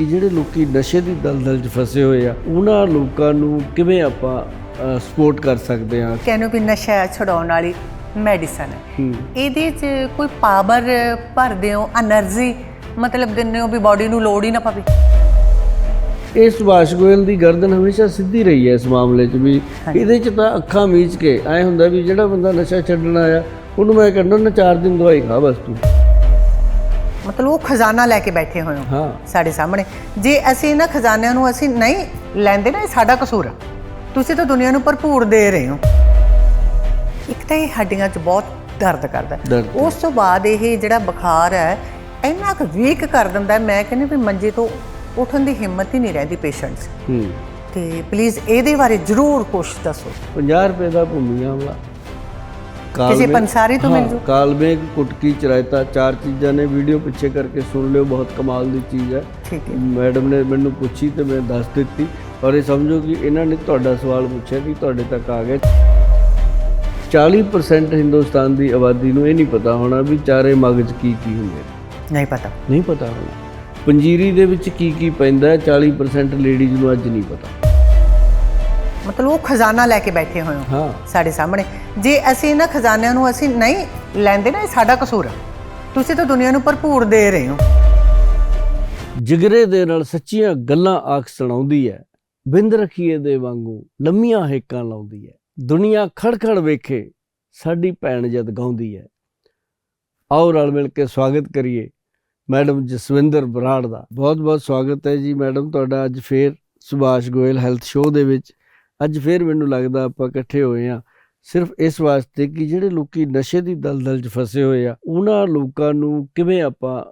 ਕਿ ਜਿਹੜੇ ਲੋਕੀ ਨਸ਼ੇ ਦੀ ਦਲਦਲ 'ਚ ਫਸੇ ਹੋਏ ਆ ਉਹਨਾਂ ਲੋਕਾਂ ਨੂੰ ਕਿਵੇਂ ਆਪਾਂ ਸਪੋਰਟ ਕਰ ਸਕਦੇ ਆ ਕਹਿੰਦੇ ਵੀ ਨਸ਼ਾ ਛਡਾਉਣ ਵਾਲੀ ਮੈਡੀਸਨ ਹੈ। ਇਹਦੇ 'ਚ ਕੋਈ ਪਾਵਰ ਭਰਦੇ ਹੋ એનર્ਜੀ ਮਤਲਬ ਦਿੰਦੇ ਹੋ ਵੀ ਬਾਡੀ ਨੂੰ ਲੋੜ ਹੀ ਨਾ ਪਵੇ। ਇਹ ਸੁਭਾਸ਼ ਗੋਇਲ ਦੀ ਗਰਦਨ ਹਮੇਸ਼ਾ ਸਿੱਧੀ ਰਹੀ ਹੈ ਇਸ ਮਾਮਲੇ 'ਚ ਵੀ। ਇਹਦੇ 'ਚ ਤਾਂ ਅੱਖਾਂ ਮੀਚ ਕੇ ਐ ਹੁੰਦਾ ਵੀ ਜਿਹੜਾ ਬੰਦਾ ਨਸ਼ਾ ਛੱਡਣ ਆਇਆ ਉਹਨੂੰ ਮੈਂ ਕਹਿੰਦਾ ਨਾ 4 ਦਿਨ ਦਵਾਈ ਖਾ ਬਸ ਤੂੰ। ਮਤਲਬ ਉਹ ਖਜ਼ਾਨਾ ਲੈ ਕੇ ਬੈਠੇ ਹੋਏ ਹੋ ਹਾਂ। ਸਾਡੇ ਸਾਹਮਣੇ। ਜੇ ਅਸੀਂ ਇਹਨਾਂ ਖਜ਼ਾਨਿਆਂ ਨੂੰ ਅਸੀਂ ਨਹੀਂ ਲੈਂਦੇ ਨਾ ਇਹ ਸਾਡਾ ਕਸੂਰ ਆ। ਤੁਸੀਂ ਤਾਂ ਦੁਨੀਆ ਨੂੰ ਭਰਪੂਰ ਦੇ ਰਹੇ ਹੋ। ਇੱਕ ਤਾਂ ਇਹ ਹੱਡੀਆਂ 'ਚ ਬਹੁਤ ਦਰਦ ਕਰਦਾ ਹੈ। ਦਰਦ। ਉਸ ਤੋਂ ਬਾਅਦ ਇਹ ਜਿਹੜਾ ਬੁਖਾਰ ਹੈ ਇੰਨਾ ਕੁ ਵੀਕ ਕਰ ਦਿੰਦਾ ਹੈ, ਮੈਂ ਕਹਿੰਦੀ ਵੀ ਮੰਜੇ ਤੋਂ ਉੱਠਣ ਦੀ ਹਿੰਮਤ ਹੀ ਨਹੀਂ ਰਹਿੰਦੀ ਪੇਸ਼ੈਂਟਸ ਹੂੰ। ਤੇ ਪਲੀਜ਼ ਇਹਦੇ ਬਾਰੇ ਜ਼ਰੂਰ ਕੁਝ ਦੱਸੋ। 50 ਰੁਪਏ ਦਾ ਕਿਸੇ ਪੰਸਾਰੀ ਤੋਂ ਮਿਲ ਹਾਂ, ਜੂ। ਕਾਲਮੇਘ ਕੁਟਕੀ ਚਰਾਇਤਾ ਚਾਰ ਚੀਜ਼ਾਂ ਨੇ ਵੀਡੀਓ ਪਿੱਛੇ ਕਰਕੇ ਸੁਣ ਲਿਓ ਬਹੁਤ ਕਮਾਲ ਦੀ ਚੀਜ਼ ਹੈ। ਠੀਕ ਹੈ। ਮੈਡਮ ਨੇ ਮੈਨੂੰ ਪੁੱਛੀ ਤੇ ਮੈਂ ਦੱਸ ਦਿੱਤੀ ਔਰ ਇਹ ਸਮਝੋ ਕਿ ਇਹਨਾਂ ਨੇ ਤੁਹਾਡਾ ਸਵਾਲ ਪੁੱਛਿਆ ਕਿ ਤੁਹਾਡੇ ਤੱਕ ਆ ਗਿਆ। 40% ਹਿੰਦੁਸਤਾਨ ਦੀ ਆਬਾਦੀ ਨੂੰ ਇਹ ਨਹੀਂ ਪਤਾ ਹੋਣਾ ਵੀ ਚਾਰੇ ਮਗਜ ਕੀ ਕੀ ਹੁੰਦੇ ਨੇ। ਨਹੀਂ ਪਤਾ। ਨਹੀਂ ਪਤਾ ਹੋਣਾ। ਪੰਜੀਰੀ ਦੇ ਵਿੱਚ ਕੀ ਕੀ ਪੈਂਦਾ ਹੈ 40% ਲੇਡੀਜ਼ ਨੂੰ ਅੱਜ ਨਹੀਂ ਪਤਾ। ਮਤਲਬ ਉਹ ਖਜ਼ਾਨਾ ਲੈ ਕੇ ਬੈਠੇ ਹੋਏ ਹੋ ਹਾਂ। ਸਾਡੇ ਸਾਹਮਣੇ। ਜੇ ਅਸੀਂ ਇਹਨਾਂ ਖਜ਼ਾਨਿਆਂ ਨੂੰ ਅਸੀਂ ਨਹੀਂ ਲੈਂਦੇ ਨਾ ਇਹ ਸਾਡਾ ਕਸੂਰ ਆ। ਤੁਸੀਂ ਤਾਂ ਦੁਨੀਆ ਨੂੰ ਭਰਪੂਰ ਦੇ ਰਹੇ ਹੋ। ਜਿਗਰੇ ਦੇ ਨਾਲ ਸੱਚੀਆਂ ਗੱਲਾਂ ਆਖ ਸੁਣਾਉਂਦੀ ਹੈ। ਬਿੰਦ ਰਖੀਏ ਦੇ ਵਾਂਗੂ ਲੰਮੀਆਂ ਹੇਕਾਂ ਲਾਉਂਦੀ ਹੈ। ਦੁਨੀਆ ਖੜਖੜ ਵੇਖੇ ਸਾਡੀ ਭੈਣ ਜਦ ਗਾਉਂਦੀ ਹੈ। ਆਓ ਰਲ ਮਿਲ ਕੇ ਸਵਾਗਤ ਕਰੀਏ ਮੈਡਮ ਜਸਵਿੰਦਰ ਬਰਾੜ ਦਾ। ਬਹੁਤ ਬਹੁਤ ਸਵਾਗਤ ਹੈ ਜੀ ਮੈਡਮ। ਤੁਹਾਡਾ ਅੱਜ ਫੇਰ ਸੁਭਾਸ਼ ਗੋਇਲ ਹੈਲਥ ਸ਼ੋਅ ਦੇ ਵਿੱਚ। ਅੱਜ ਫੇਰ ਮੈਨੂੰ ਲੱਗਦਾ ਆਪਾਂ ਇਕੱਠੇ ਹੋਏ ਆ ਸਿਰਫ ਇਸ ਵਾਸਤੇ ਕਿ ਜਿਹੜੇ ਲੋਕੀ ਨਸ਼ੇ ਦੀ ਦਲਦਲ 'ਚ ਫਸੇ ਹੋਏ ਆ ਉਹਨਾਂ ਲੋਕਾਂ ਨੂੰ ਕਿਵੇਂ ਆਪਾਂ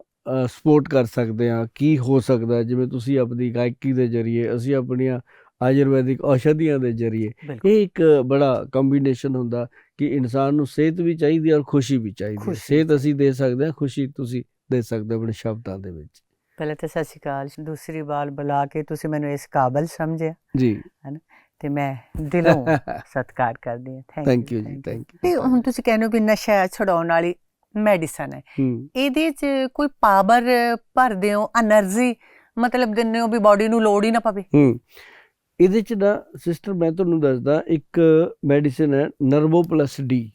ਸਪੋਰਟ ਕਰ ਸਕਦੇ ਆ ਕੀ ਹੋ ਸਕਦਾ? ਜਿਵੇਂ ਤੁਸੀਂ ਆਪਣੀ ਗਾਇਕੀ ਦੇ ਜ਼ਰੀਏ ਅਸੀਂ ਆਪਣੀਆਂ ਆਯੁਰਵੈਦਿਕ ਔਸ਼ਧੀਆਂ ਦੇ ਜ਼ਰੀਏ। ਇਹ ਇੱਕ ਬੜਾ ਕੰਬੀਨੇਸ਼ਨ ਹੁੰਦਾ ਕਿ ਇਨਸਾਨ ਨੂੰ ਸਿਹਤ ਵੀ ਚਾਹੀਦੀ ਔਰ ਖੁਸ਼ੀ ਵੀ ਚਾਹੀਦੀ। ਸਿਹਤ ਅਸੀਂ ਦੇ ਸਕਦੇ ਹਾਂ ਖੁਸ਼ੀ ਤੁਸੀਂ ਦੇ ਸਕਦੇ ਹੋ ਆਪਣੇ ਸ਼ਬਦਾਂ ਦੇ ਵਿੱਚ। ਪਹਿਲਾਂ ਤਾਂ ਸਤਿ ਸ਼੍ਰੀ ਅਕਾਲ ਦੂਸਰੀ ਵਾਰ ਬੁਲਾ ਕੇ ਤੁਸੀਂ ਮੈਨੂੰ ਇਸ ਕਾਬਲ ਸਮਝਿਆ। ਜੀ। ਤੇ ਮੈਂ ਦਿਲੋਂ ਸਤਿਕਾਰ ਕਰਦੀ ਹਾਂ। ਥੈਂਕ ਯੂ ਜੀ ਥੈਂਕ ਯੂ ਤੇ ਹੁਣ ਤੁਸੀਂ ਕਹਿੰਦੇ ਹੋ ਵੀ ਨਸ਼ਾ ਛਡਾਉਣ ਵਾਲੀ ਮੈਡੀਸਨ ਹੈ। ਇਹਦੇ 'ਚ ਕੋਈ ਪਾਵਰ ਭਰਦੇ ਹੋ એનર્ਜੀ ਮਤਲਬ ਦਿੰਦੇ ਹੋ ਵੀ ਬਾਡੀ ਨੂੰ ਲੋੜ ਹੀ ਨਾ ਪਵੇ? ਹੂੰ। ਇਹਦੇ 'ਚ ਨਾ ਸਿਸਟਰ ਮੈਂ ਤੁਹਾਨੂੰ ਦੱਸਦਾ ਇੱਕ ਮੈਡੀਸਨ ਹੈ ਨਰਵੋ ਪਲੱਸ ਡੀ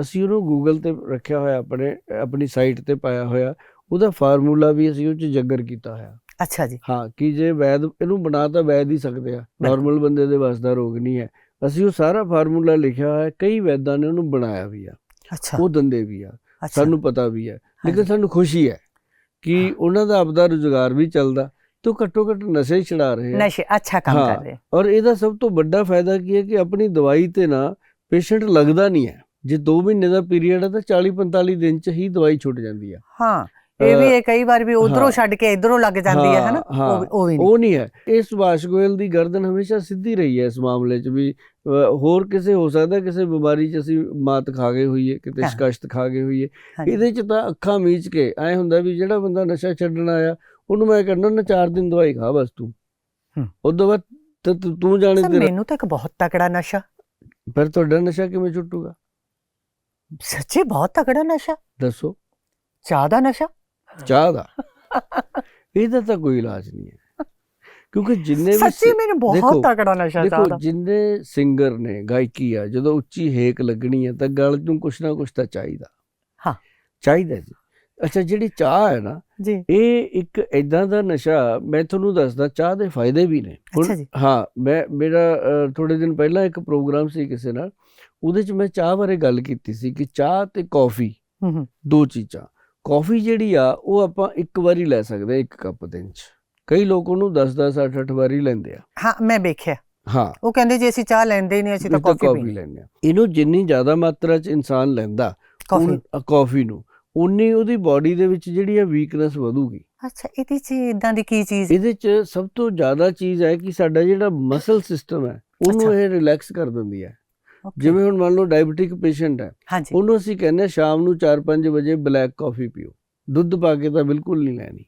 ਅਸੀਂ ਉਹਨੂੰ ਗੂਗਲ ਤੇ ਰੱਖਿਆ ਹੋਇਆ ਆਪਣੇ ਆਪਣੀ ਸਾਈਟ ਤੇ ਪਾਇਆ ਹੋਇਆ। ਉਹਦਾ ਫਾਰਮੂਲਾ ਵੀ ਅਸੀਂ ਉਹ 'ਚ ਜੱਗਰ ਕੀਤਾ ਹੋਇਆ। ਅੱਛਾ ਜੀ। ਹਾਂ ਕਿ ਜੇ ਵੈਦ ਇਹਨੂੰ ਬਣਾ ਤਾਂ ਵੈਦ ਹੀ ਸਕਦੇ ਆ। ਨਾਰਮਲ ਬੰਦੇ ਦੇ ਵੱਸ ਦਾ ਰੋਗ ਨਹੀਂ ਹੈ। ਅਸੀਂ ਉਹ ਸਾਰਾ ਫਾਰਮੂਲਾ ਲਿਖਿਆ ਹੋਇਆ ਹੈ ਕਈ ਵੈਦਾਂ ਨੇ ਉਹਨੂੰ ਬਣਾਇਆ ਵੀ ਆ। ਅੱਛਾ। ਉਹ ਦੰਦੇ ਵੀ ਆ। ਸਾਨੂੰ ਪਤਾ ਵੀ ਹੈ। ਲੇਕਿਨ। ਸਾਨੂੰ ਖੁਸ਼ੀ ਹੈ ਕਿ ਉਹਨਾਂ ਦਾ ਆਪਦਾ ਰੁਜ਼ਗਾਰ ਵੀ ਚੱਲਦਾ ਤੇ ਘੱਟੋ ਘੱਟ ਨਸ਼ੇ ਛਡਾ ਰਹੇ ਆ। ਨਸ਼ੇ ਅੱਛਾ ਕੰਮ। ਕਰ ਰਹੇ ਔਰ ਇਹਦਾ ਸਭ ਤੋਂ ਵੱਡਾ ਫਾਇਦਾ ਕੀ ਹੈ ਕਿ ਆਪਣੀ ਦਵਾਈ ਤੇ ਨਾ ਪੇਸ਼ੈਂਟ ਲੱਗਦਾ ਨਹੀਂ ਹੈ। ਜੇ 2 ਮਹੀਨੇ ਦਾ ਪੀਰੀਅਡ ਹੈ ਤਾਂ 40 45 ਦਿਨ ਚ ਹੀ ਦਵਾਈ ਛੁੱਟ ਜਾਂਦੀ ਹੈ ਹਾਂ ਇਹ ਵੀ ਇਹ ਕਈ ਵਾਰ ਵੀ ਉਧਰੋਂ। ਛੱਡ ਕੇ ਇਧਰੋਂ ਲੱਗ ਜਾਂਦੀ ਹੈ ਹਨਾ? ਉਹ ਵੀ- ਉਹ ਨਹੀਂ। ਹੈ। ਇਹ ਸੁਭਾਸ਼ ਗੋਇਲ ਦੀ ਗਰਦਨ ਹਮੇਸ਼ਾ ਸਿੱਧੀ ਰਹੀ ਹੈ ਇਸ ਮਾਮਲੇ 'ਚ ਵੀ ਹੋਰ ਕਿਸੇ ਹੋ ਸਕਦਾ ਕਿਸੇ ਬਿਮਾਰੀ 'ਚ ਅਸੀਂ ਮਾਤ ਖਾ ਗਏ ਹੋਈਏ ਕਿਤੇ ਹਾਂ। ਸ਼ਿਕਸ਼ਤ ਖਾ ਗਏ ਹੋਈਏ। ਇਹਦੇ 'ਚ ਤਾਂ ਅੱਖਾਂ ਮੀਚ ਕੇ ਐ ਹੁੰਦਾ ਵੀ ਜਿਹੜਾ ਬੰਦਾ ਨਸ਼ਾ ਛੱਡਣ ਆਇਆ ਉਹਨੂੰ ਮੈਂ ਕਹਿੰਦਾ ਨਾ ਚਾਰ ਦਿਨ ਦਵਾਈ ਖਾ ਬਸ ਤੂੰ। ਉਦੋਂ ਬਾਅਦ ਤਾਂ ਤੂੰ- ਤੂੰ ਜਾਣੇ ਤੇਰਾ ਮੈਨੂੰ ਤਾਂ ਇੱਕ ਬਹੁਤ ਤਕੜਾ ਨਸ਼ਾ। ਫਿਰ ਤੁਹਾਡਾ ਨਸ਼ਾ ਕਿਵੇਂ ਛੁੱਟੂਗਾ? ਸੱਚੀ ਬਹੁਤ ਤਕੜਾ ਨਸ਼ਾ। ਦੱਸੋ। ਚਾਹ ਦਾ ਨਸ਼ਾ। ਚਾਹ ਦਾ। ਇਹਦਾ ਤਾਂ ਕੋਈ ਇਲਾਜ ਨਹੀਂ ਹੈ। ਕਿਉਂਕਿ ਜਿੰਨੇ ਵੀ ਸੱਚੀ ਮੈਨੂੰ ਬਹੁਤ ਤਕੜਾ ਨਸ਼ਾ ਚਾਹ ਦੇਖੋ ਜਿੰਨੇ ਸਿੰਗਰ ਨੇ ਗਾਇਕੀ ਆ ਜਦੋਂ ਉੱਚੀ ਹੇਕ ਲੱਗਣੀ ਹੈ ਤਾਂ ਗਲ ਨੂੰ ਕੁਛ ਨਾ ਕੁਛ ਤਾਂ ਚਾਹੀਦਾ। ਹਾਂ। ਚਾਹੀਦਾ ਜੀ। ਅੱਛਾ ਜਿਹੜੀ ਚਾਹ ਹੈ ਨਾ ਜੀ। ਇਹ ਇੱਕ ਐਦਾਂ ਦਾ ਨਸ਼ਾ ਮੈਂ ਤੁਹਾਨੂੰ ਦੱਸਦਾ ਚਾਹ ਦੇ ਫਾਇਦੇ ਵੀ ਨੇ। ਹਾਂ ਮੈਂ ਮੇਰਾ ਥੋੜੇ ਦਿਨ ਪਹਿਲਾਂ ਇੱਕ ਪ੍ਰੋਗਰਾਮ ਸੀ ਕਿਸੇ ਨਾਲ ਉਹਦੇ 'ਚ ਮੈਂ ਚਾਹ ਬਾਰੇ ਗੱਲ ਕੀਤੀ ਸੀ ਕਿ ਚਾਹ ਤੇ ਕੌਫੀ ਹੂੰ ਹੂੰ। ਦੋ ਚੀਜ਼ਾਂ। ਕੌਫੀ ਜਿਹੜੀ ਆ ਉਹ ਆਪਾਂ ਇੱਕ ਵਾਰੀ ਲੈ ਸਕਦੇ ਇੱਕ ਕੱਪ ਦਿਨ 'ਚ ਕਈ ਲੋਕ ਉਹਨੂੰ 10-10 8-8 ਵਾਰੀ ਲੈਂਦੇ ਆ। ਹਾਂ ਮੈਂ ਵੇਖਿਆ। ਹਾਂ। ਉਹ ਕਹਿੰਦੇ ਜੇ ਅਸੀਂ ਚਾਹ ਲੈਂਦੇ ਹੀ ਨਹੀਂ ਅਸੀਂ ਤਾਂ ਕਾਫੀ ਪੀਣੀ। ਲੈਂਦੇ ਆ। ਇਹਨੂੰ ਜਿੰਨੀ ਜ਼ਿਆਦਾ ਮਾਤਰਾ 'ਚ ਇਨਸਾਨ ਲੈਂਦਾ ਕਾਫੀ। ਨੂੰ ਉਨੀ ਉਹਦੀ ਬਾਡੀ ਦੇ ਵਿੱਚ ਜਿਹੜੀ ਆ ਵੀਕਨੈਸ ਵਧੂਗੀ। ਅੱਛਾ ਇਹਦੇ ਚ ਇਦਾਂ ਦੀ ਕੀ ਚੀਜ਼? ਇਹਦੇ 'ਚ ਸਭ ਤੋਂ ਜ਼ਿਆਦਾ ਚੀਜ਼ ਹੈ ਕਿ ਸਾਡਾ ਜਿਹੜਾ ਮਸਲ ਸਿਸਟਮ ਹੈ ਉਹਨੂੰ। ਇਹ ਰਿਲੈਕਸ ਕਰ ਦਿੰਦੀ ਹੈ। ਜਿਵੇਂ ਹੁਣ ਮੰਨ ਲਓ ਡਾਇਬੀਟਿਕ ਪੇਸ਼ੈਂਟ ਹੈ ਉਹਨੂੰ ਅਸੀਂ ਕਹਿੰਦੇ ਸ਼ਾਮ ਨੂੰ 4-5 ਵਜੇ ਬਲੈਕ ਕਾਫੀ ਪੀਓ। ਦੁੱਧ ਪਾ ਕੇ ਤਾਂ ਬਿਲਕੁਲ ਨਹੀਂ ਲੈਣੀ।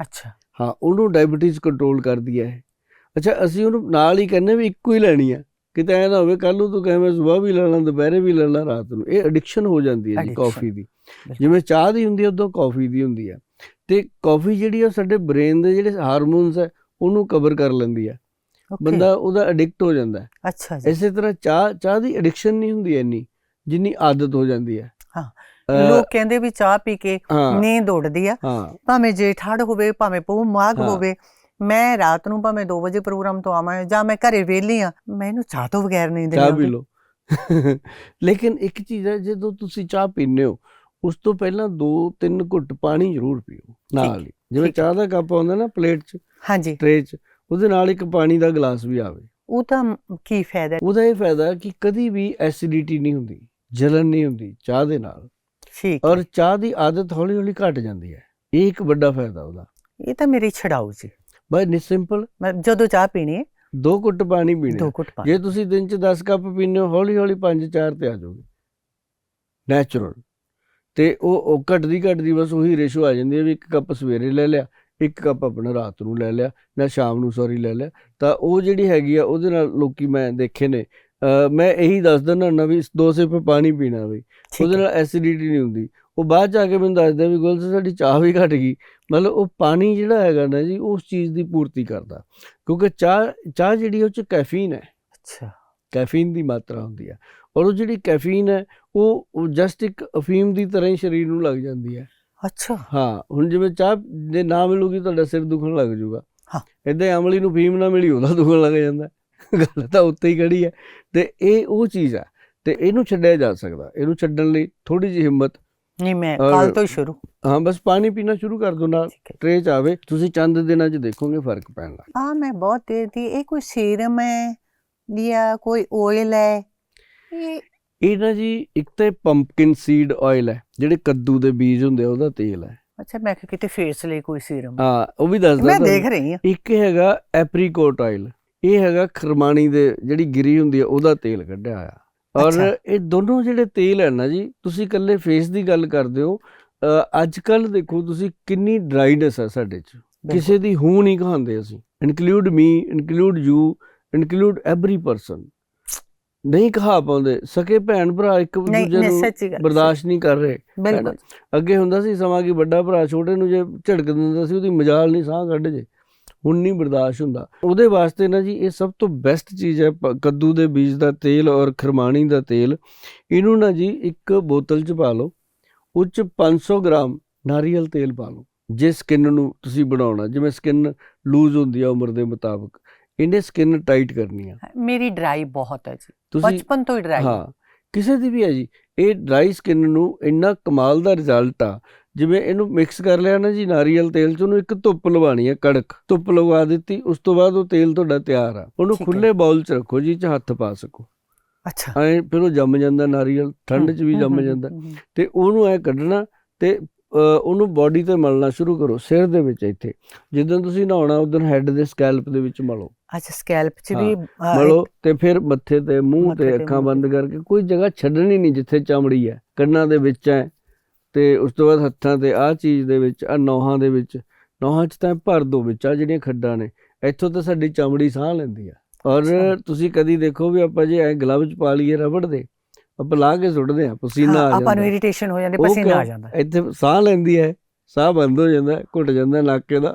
ਅੱਛਾ। ਹਾਂ ਉਹਨੂੰ ਡਾਇਬੀਟੀਜ਼ ਕੰਟਰੋਲ ਕਰਦੀ ਹੈ। ਅੱਛਾ ਅਸੀਂ ਉਹਨੂੰ ਨਾਲ ਹੀ ਕਹਿੰਦੇ ਵੀ ਇੱਕੋ ਹੀ ਲੈਣੀ ਹੈ। ਕਿਤੇ ਐ ਨਾ ਹੋਵੇ ਕੱਲ ਨੂੰ ਤੂੰ ਕਹੇ ਮੈਂ ਸਵੇਰ ਵੀ ਲੈ ਲਾਂ ਦੁਪਹਿਰੇ ਵੀ ਲੈ ਲਾਂ ਰਾਤ ਨੂੰ। ਇਹ ਐਡਿਕਸ਼ਨ ਹੋ ਜਾਂਦੀ ਹੈ ਜੀ ਕਾਫੀ ਦੀ। ਜਿਵੇਂ ਚਾਹ ਦੀ ਹੁੰਦੀ ਹੈ ਉਦੋਂ ਕਾਫੀ ਦੀ ਹੁੰਦੀ ਹੈ। ਤੇ ਕਾਫੀ ਜਿਹੜੀ ਆ ਸਾਡੇ ਬ੍ਰੇਨ ਦੇ ਜਿਹੜੇ ਹਾਰਮੋਨਸ ਹੈ ਉਹਨੂੰ ਕਵਰ ਕਰ ਲੈਂਦੀ ਹੈ। ਬੰਦਾ ਉਹਦਾ ਐਡਿਕਟ ਹੋ ਜਾਂਦਾ ਹੈ। ਅੱਛਾ ਜੀ। ਇਸੇ ਤਰ੍ਹਾਂ ਚਾਹ ਚਾਹ ਦੀ ਐਡਿਕਸ਼ਨ ਨਹੀਂ ਹੁੰਦੀ ਇੰਨੀ ਜਿੰਨੀ ਆਦਤ ਹੋ ਜਾਂਦੀ ਹੈ। ਹਾਂ। ਲੋਕ ਕਹਿੰਦੇ ਵੀ ਚਾਹ ਪੀ ਕੇ ਨੀਂਦ ਉੱਡਦੀ ਆ। ਭਾਵੇਂ ਜੇਠਾੜ ਹੋਵੇ ਭਾਵੇਂ ਮਾਘ ਹਾਂ। ਹੋਵੇ ਮੈਂ ਰਾਤ ਨੂੰ ਭਾਵੇਂ 2 ਵਜੇ ਪ੍ਰੋਗਰਾਮ ਤੋਂ ਆਵਾਂ ਜਾਂ ਮੈਂ ਘਰੇ ਵਿਹਲੀ ਆ ਮੈਨੂੰ ਚਾਹ ਤੋਂ ਬਗੈਰ ਨੀਂਦ ਨਹੀਂ ਚਾਹ ਪੀ ਆਉਂਦੀ। ਲਓ। ਲੇਕਿਨ ਇੱਕ ਚੀਜ਼ ਹੈ ਜਦੋਂ ਤੁਸੀਂ ਚਾਹ ਪੀਂਦੇ ਹੋ ਉਸ ਤੋਂ ਪਹਿਲਾਂ 2-3 ਘੁੱਟ ਪਾਣੀ ਜ਼ਰੂਰ ਪੀਓ ਨਾਲ ਜਿਵੇਂ। ਚਾਹ ਦਾ ਕੱਪ ਆਉਂਦਾ ਨਾ ਪਲੇਟ 'ਚ ਹਾਂਜੀ। ਟਰੇ 'ਚ ਉਹਦੇ ਨਾਲ ਇੱਕ ਪਾਣੀ ਦਾ ਗਲਾਸ ਵੀ ਆਵੇ। ਉਹ ਤਾਂ ਕੀ ਫਾਇਦਾ? ਉਹਦਾ ਇਹ ਫਾਇਦਾ ਕਿ ਕਦੀ ਵੀ ਐਸਿਡਿਟੀ ਨਹੀਂ ਹੁੰਦੀ ਜਲਨ ਨਹੀਂ ਹੁੰਦੀ ਚਾਹ ਦੇ ਨਾਲ। ਠੀਕ ਔਰ ਚਾਹ ਦੀ ਆਦਤ ਹੌਲੀ-ਹੌਲੀ ਘਟ ਜਾਂਦੀ ਹੈ। ਇਹ ਇੱਕ ਵੱਡਾ ਫਾਇਦਾ ਉਹਦਾ। ਇਹ ਤਾਂ ਮੇਰੀ ਛਡਾਊ ਜੀ। ਬਸ ਨਿ ਸਿੰਪਲ ਮੈਂ ਜਦੋਂ ਚਾਹ ਪੀਣੀ ਦੋ ਘੁੱਟ ਪਾਣੀ ਪੀਣੇ ਦੋ ਘੁੱਟ ਪਾਣੀ। ਜੇ ਤੁਸੀਂ ਦਿਨ 'ਚ 10 ਕੱਪ ਪੀਂਦੇ ਹੋ ਹੌਲੀ-ਹੌਲੀ 5-4 ਤੇ ਆ ਜਾਓਗੇ। ਨੈਚੁਰਲ ਤੇ ਉਹ ਘਟਦੀ ਘਟਦੀ ਬਸ ਉਹੀ ਰੇਸ਼ੋ ਆ ਜਾਂਦੀ ਹੈ ਵੀ ਇੱਕ ਕੱਪ ਸਵੇਰੇ ਲੈ ਲਿਆ। ਇੱਕ ਕੱਪ ਆਪਣਾ ਰਾਤ ਨੂੰ ਲੈ ਲਿਆ ਜਾਂ ਸ਼ਾਮ ਨੂੰ ਸੌਰੀ ਲੈ ਲਿਆ। ਤਾਂ ਉਹ ਜਿਹੜੀ ਹੈਗੀ ਆ ਉਹਦੇ ਨਾਲ ਲੋਕੀ ਮੈਂ ਦੇਖੇ ਨੇ। ਮੈਂ ਇਹੀ ਦੱਸ ਦਿੰਦਾ ਨਾ ਵੀ ਦੋ ਸਿਪ ਪਾਣੀ ਪੀਣਾ ਬਈ। ਠੀਕ ਉਹਦੇ। ਨਾਲ ਐਸਿਡਿਟੀ ਨਹੀਂ ਹੁੰਦੀ। ਉਹ ਬਾਅਦ ਚ ਆ ਕੇ ਮੈਨੂੰ ਦੱਸਦੇ ਵੀ ਗੁਲ ਸਾਡੀ ਚਾਹ ਵੀ ਘਟ ਗਈ। ਮਤਲਬ ਉਹ ਪਾਣੀ ਜਿਹੜਾ ਹੈਗਾ ਨਾ ਜੀ ਉਸ ਚੀਜ਼ ਦੀ ਪੂਰਤੀ ਕਰਦਾ। ਕਿਉਂਕਿ ਚਾਹ ਚਾਹ ਜਿਹੜੀ ਉਹ ਚ ਕੈਫੀਨ ਹੈ। ਅੱਛਾ। ਕੈਫੀਨ ਦੀ ਮਾਤਰਾ ਹੁੰਦੀ ਹੈ ਔਰ ਉਹ ਜਿਹੜੀ ਕੈਫੀਨ ਹੈ ਉਹ ਜਸਟ ਇੱਕ ਅਫੀਮ ਦੀ ਤਰ੍ਹਾਂ ਹੀ ਸਰੀਰ ਨੂੰ ਲੱਗ ਜਾਂਦੀ ਹੈ। ਅੱਛਾ। ਹਾਂ ਹੁਣ ਜਿਵੇਂ ਚਾਹ ਜੇ ਨਾ ਮਿਲੂਗੀ ਤੁਹਾਡਾ ਸਿਰ ਦੁਖਣ ਲੱਗ ਜਾਊਗਾ ਹਾਂ। ਇਦਾਂ ਅਮਲੀ ਨੂੰ ਫੀਮ ਨਾ ਮਿਲੀ ਉਹਦਾ ਦੁਖਣ ਲੱਗ ਜਾਂਦਾ। ਗੱਲ ਤਾਂ ਉੱਤੇ ਹੀ ਖੜੀ ਹੈ। ਤੇ ਇਹ ਉਹ ਚੀਜ਼ ਹੈ ਤੇ ਇਹਨੂੰ ਛੱਡਿਆ ਜਾ ਸਕਦਾ। ਇਹਨੂੰ ਛੱਡਣ ਲਈ ਥੋੜੀ ਜਿਹੀ ਹਿੰਮਤ। ਨਹੀਂ ਮੈਂ ਕੱਲ ਤੋਂ ਹੀ ਸ਼ੁਰੂ। ਹਾਂ ਬਸ ਪਾਣੀ ਪੀਣਾ ਸ਼ੁਰੂ ਕਰ ਦੋ ਨਾਲ। ਹੈ। ਟਰੇ ਚ ਆਵੇ। ਤੁਸੀਂ ਚੰਦ ਦਿਨਾਂ ਚ ਦੇਖੋਗੇ ਫ਼ਰਕ ਪੈਣ ਲੱਗ ਆ ਮੈਂ ਬਹੁਤ ਦੇਰ ਦੀ ਇਹ ਕੋਈ ਸੀਰਮ ਹੈ ਜਾਂ ਕੋਈ ਆਇਲ ਹੈ? ਇਹ ਇਹ ਨਾ ਜੀ ਇੱਕ ਤਾਂ ਪੰਪਕਿਨ ਸੀਡ ਆਇਲ ਹੈ ਜਿਹੜੇ ਕੱਦੂ ਦੇ ਬੀਜ ਹੁੰਦੇ ਆ ਉਹਦਾ ਤੇਲ ਹੈ। ਅੱਛਾ ਮੈਂ ਕਿਹਾ ਕਿਤੇ ਫੇਸ ਲਈ ਕੋਈ ਸੀਰਮ ਹਾਂ ਉਹ ਵੀ ਦੱਸਦਾ ਮੈਂ। ਦੇਖ ਰਹੀ ਹਾਂ। ਇੱਕ ਹੈਗਾ ਐਪਰੀਕੋਟ ਆਇਲ ਇਹ ਹੈਗਾ ਖਰਮਾਣੀ ਦੇ ਜਿਹੜੀ ਗਿਰੀ ਹੁੰਦੀ ਹੈ ਉਹਦਾ ਤੇਲ ਕੱਢਿਆ ਹੋਇਆ। ਔਰ। ਇਹ ਦੋਨੋਂ ਜਿਹੜੇ ਤੇਲ ਹੈ ਨਾ ਜੀ ਤੁਸੀਂ ਇਕੱਲੇ ਫੇਸ ਦੀ ਗੱਲ ਕਰਦੇ ਹੋ ਅੱਜ ਕੱਲ ਦੇਖੋ ਤੁਸੀਂ ਕਿੰਨੀ ਡਰਾਈਨੈਸ ਹੈ ਸਾਡੇ 'ਚ। ਕਿਸੇ ਦੀ ਹੂੰ ਨਹੀਂ ਕਹਾਂਦੇ ਅਸੀਂ। Include me include you include every person ਨਹੀਂ ਕਹਾ ਪਾਉਂਦੇ ਸਕੇ ਭੈਣ ਭਰਾ ਇੱਕ ਦੂਜੇ ਨੂੰ ਬਰਦਾਸ਼ਤ ਨਹੀਂ ਕਰ ਰਹੇ। ਬਿਲਕੁਲ। ਅੱਗੇ ਹੁੰਦਾ ਸੀ ਸਮਾਂ ਕਿ ਵੱਡਾ ਭਰਾ ਛੋਟੇ ਨੂੰ ਜੇ ਝੜਕ ਦਿੰਦਾ ਸੀ ਉਹਦੀ ਮਜਾਲ ਨਹੀਂ ਸਾਹ ਕੱਢ ਜੇ। ਹੁਣ ਨਹੀਂ ਬਰਦਾਸ਼ਤ ਹੁੰਦਾ। ਉਹਦੇ ਵਾਸਤੇ ਨਾ ਜੀ ਇਹ ਸਭ ਤੋਂ ਬੈਸਟ ਚੀਜ਼ ਹੈ ਕੱਦੂ ਦੇ ਬੀਜ ਦਾ ਤੇਲ ਔਰ ਖਰਮਾਣੀ ਦਾ ਤੇਲ। ਇਹਨੂੰ ਨਾ ਜੀ ਇੱਕ ਬੋਤਲ 'ਚ ਪਾ ਲਓ ਉਹ 'ਚ 500 ਗ੍ਰਾਮ ਨਾਰੀਅਲ ਤੇਲ ਪਾ ਲਓ। ਜੇ ਸਕਿਨ ਨੂੰ ਤੁਸੀਂ ਬਣਾਉਣਾ ਜਿਵੇਂ ਸਕਿਨ ਲੂਜ਼ ਹੁੰਦੀ ਆ ਉਮਰ ਦੇ ਮੁਤਾਬਕ ਇਹਨੇ ਸਕਿਨ ਟਾਈਟ ਕਰਨੀ ਆ। ਮੇਰੀ ਡਰਾਈ ਬਹੁਤ ਹੈ ਜੀ। ਤੁਸੀਂ ਬਚਪਨ ਤੋਂ ਹੀ ਡਰਾਈ ਹਾਂ ਕਿਸੇ ਦੀ ਵੀ ਹੈ ਜੀ ਇਹ ਡਰਾਈ ਸਕਿਨ ਨੂੰ ਇੰਨਾ ਕਮਾਲ ਦਾ ਰਿਜ਼ਲਟ ਆ ਜਿਵੇਂ ਇਹਨੂੰ ਮਿਕਸ ਕਰ ਲਿਆ ਨਾ ਜੀ ਨਾਰੀਅਲ ਤੇਲ ਚ ਉਹਨੂੰ ਇੱਕ ਧੁੱਪ ਲਵਾਣੀ ਹੈ ਕੜਕ ਧੁੱਪ ਲਵਾ ਦਿੱਤੀ ਉਸ ਤੋਂ ਬਾਅਦ ਉਹ ਤੇਲ ਤੁਹਾਡਾ ਤਿਆਰ ਆ ਉਹਨੂੰ। ਖੁੱਲੇ ਬਾਉਲ ਚ ਰੱਖੋ ਜੀ ਚ ਹੱਥ ਪਾ ਸਕੋ ਅੱਛਾ ਐ ਫਿਰ ਉਹ ਜੰਮ ਜਾਂਦਾ ਨਾਰੀਅਲ ਠੰਡ ਚ ਵੀ ਜੰਮ ਜਾਂਦਾ। ਤੇ ਉਹਨੂੰ ਐ ਕੱਢਣਾ ਤੇ ਉਹਨੂੰ ਬਾਡੀ ਤੇ ਮਲਣਾ ਸ਼ੁਰੂ ਕਰੋ ਸਿਰ ਦੇ ਵਿੱਚ ਇੱਥੇ। ਜਿੱਦਾਂ ਤੁਸੀਂ ਨਹਾਉਣਾ ਉਦੋਂ ਹੈੱਡ ਦੇ ਸਕੈਲਪ ਦੇ ਵਿੱਚ ਮਲੋ। ਅੱਛਾ ਸਕੈਲਪ ਚ ਵੀ ਮਲੋ ਤੇ ਫਿਰ ਮੱਥੇ ਤੇ ਮੂੰਹ ਤੇ ਅੱਖਾਂ ਬੰਦ। ਕਰਕੇ ਕੋਈ ਜਗ੍ਹਾ ਛੱਡਣੀ ਨਹੀਂ ਜਿੱਥੇ ਚਮੜੀ ਹੈ। ਕੰਨਾਂ ਦੇ ਵਿੱਚ ਹੈ ਤੇ ਉਸ ਤੋਂ ਬਾਅਦ ਹੱਥਾਂ ਤੇ ਆਹ ਚੀਜ਼ ਦੇ ਵਿੱਚ ਆ ਨੌਹਾਂ ਦੇ ਵਿੱਚ। ਨੌਹਾਂ 'ਚ ਤਾਂ ਭਰ ਦੋ ਵਿੱਚ ਆ ਜਿਹੜੀਆਂ ਖੱਡਾਂ ਨੇ ਇੱਥੋਂ ਤਾਂ ਸਾਡੀ ਚਮੜੀ ਸਾਹ ਲੈਂਦੀ ਆ। ਔਰ। ਤੁਸੀਂ ਕਦੀ ਦੇਖੋ ਵੀ ਆਪਾਂ ਜੇ ਐ ਗਲਵਜ਼ ਪਾ ਲਈਏ ਰਬੜ ਦੇ ਆਪਾਂ ਲਾ ਕੇ ਸੁੱਟਦੇ ਆ ਪਸੀਨਾ ਆ ਆਪਾਂ ਨੂੰ ਜਾਂਦਾ। ਇਰੀਟੇਸ਼ਨ ਹੋ ਜਾਂਦੀ ਪਸੀਨਾ? ਆ ਜਾਂਦਾ। ਇੱਥੇ ਸਾਹ ਲੈਂਦੀ ਹੈ ਸਾਹ ਬੰਦ ਹੋ ਜਾਂਦਾ ਘੁੱਟ ਜਾਂਦਾ ਨਾਕੇ ਦਾ।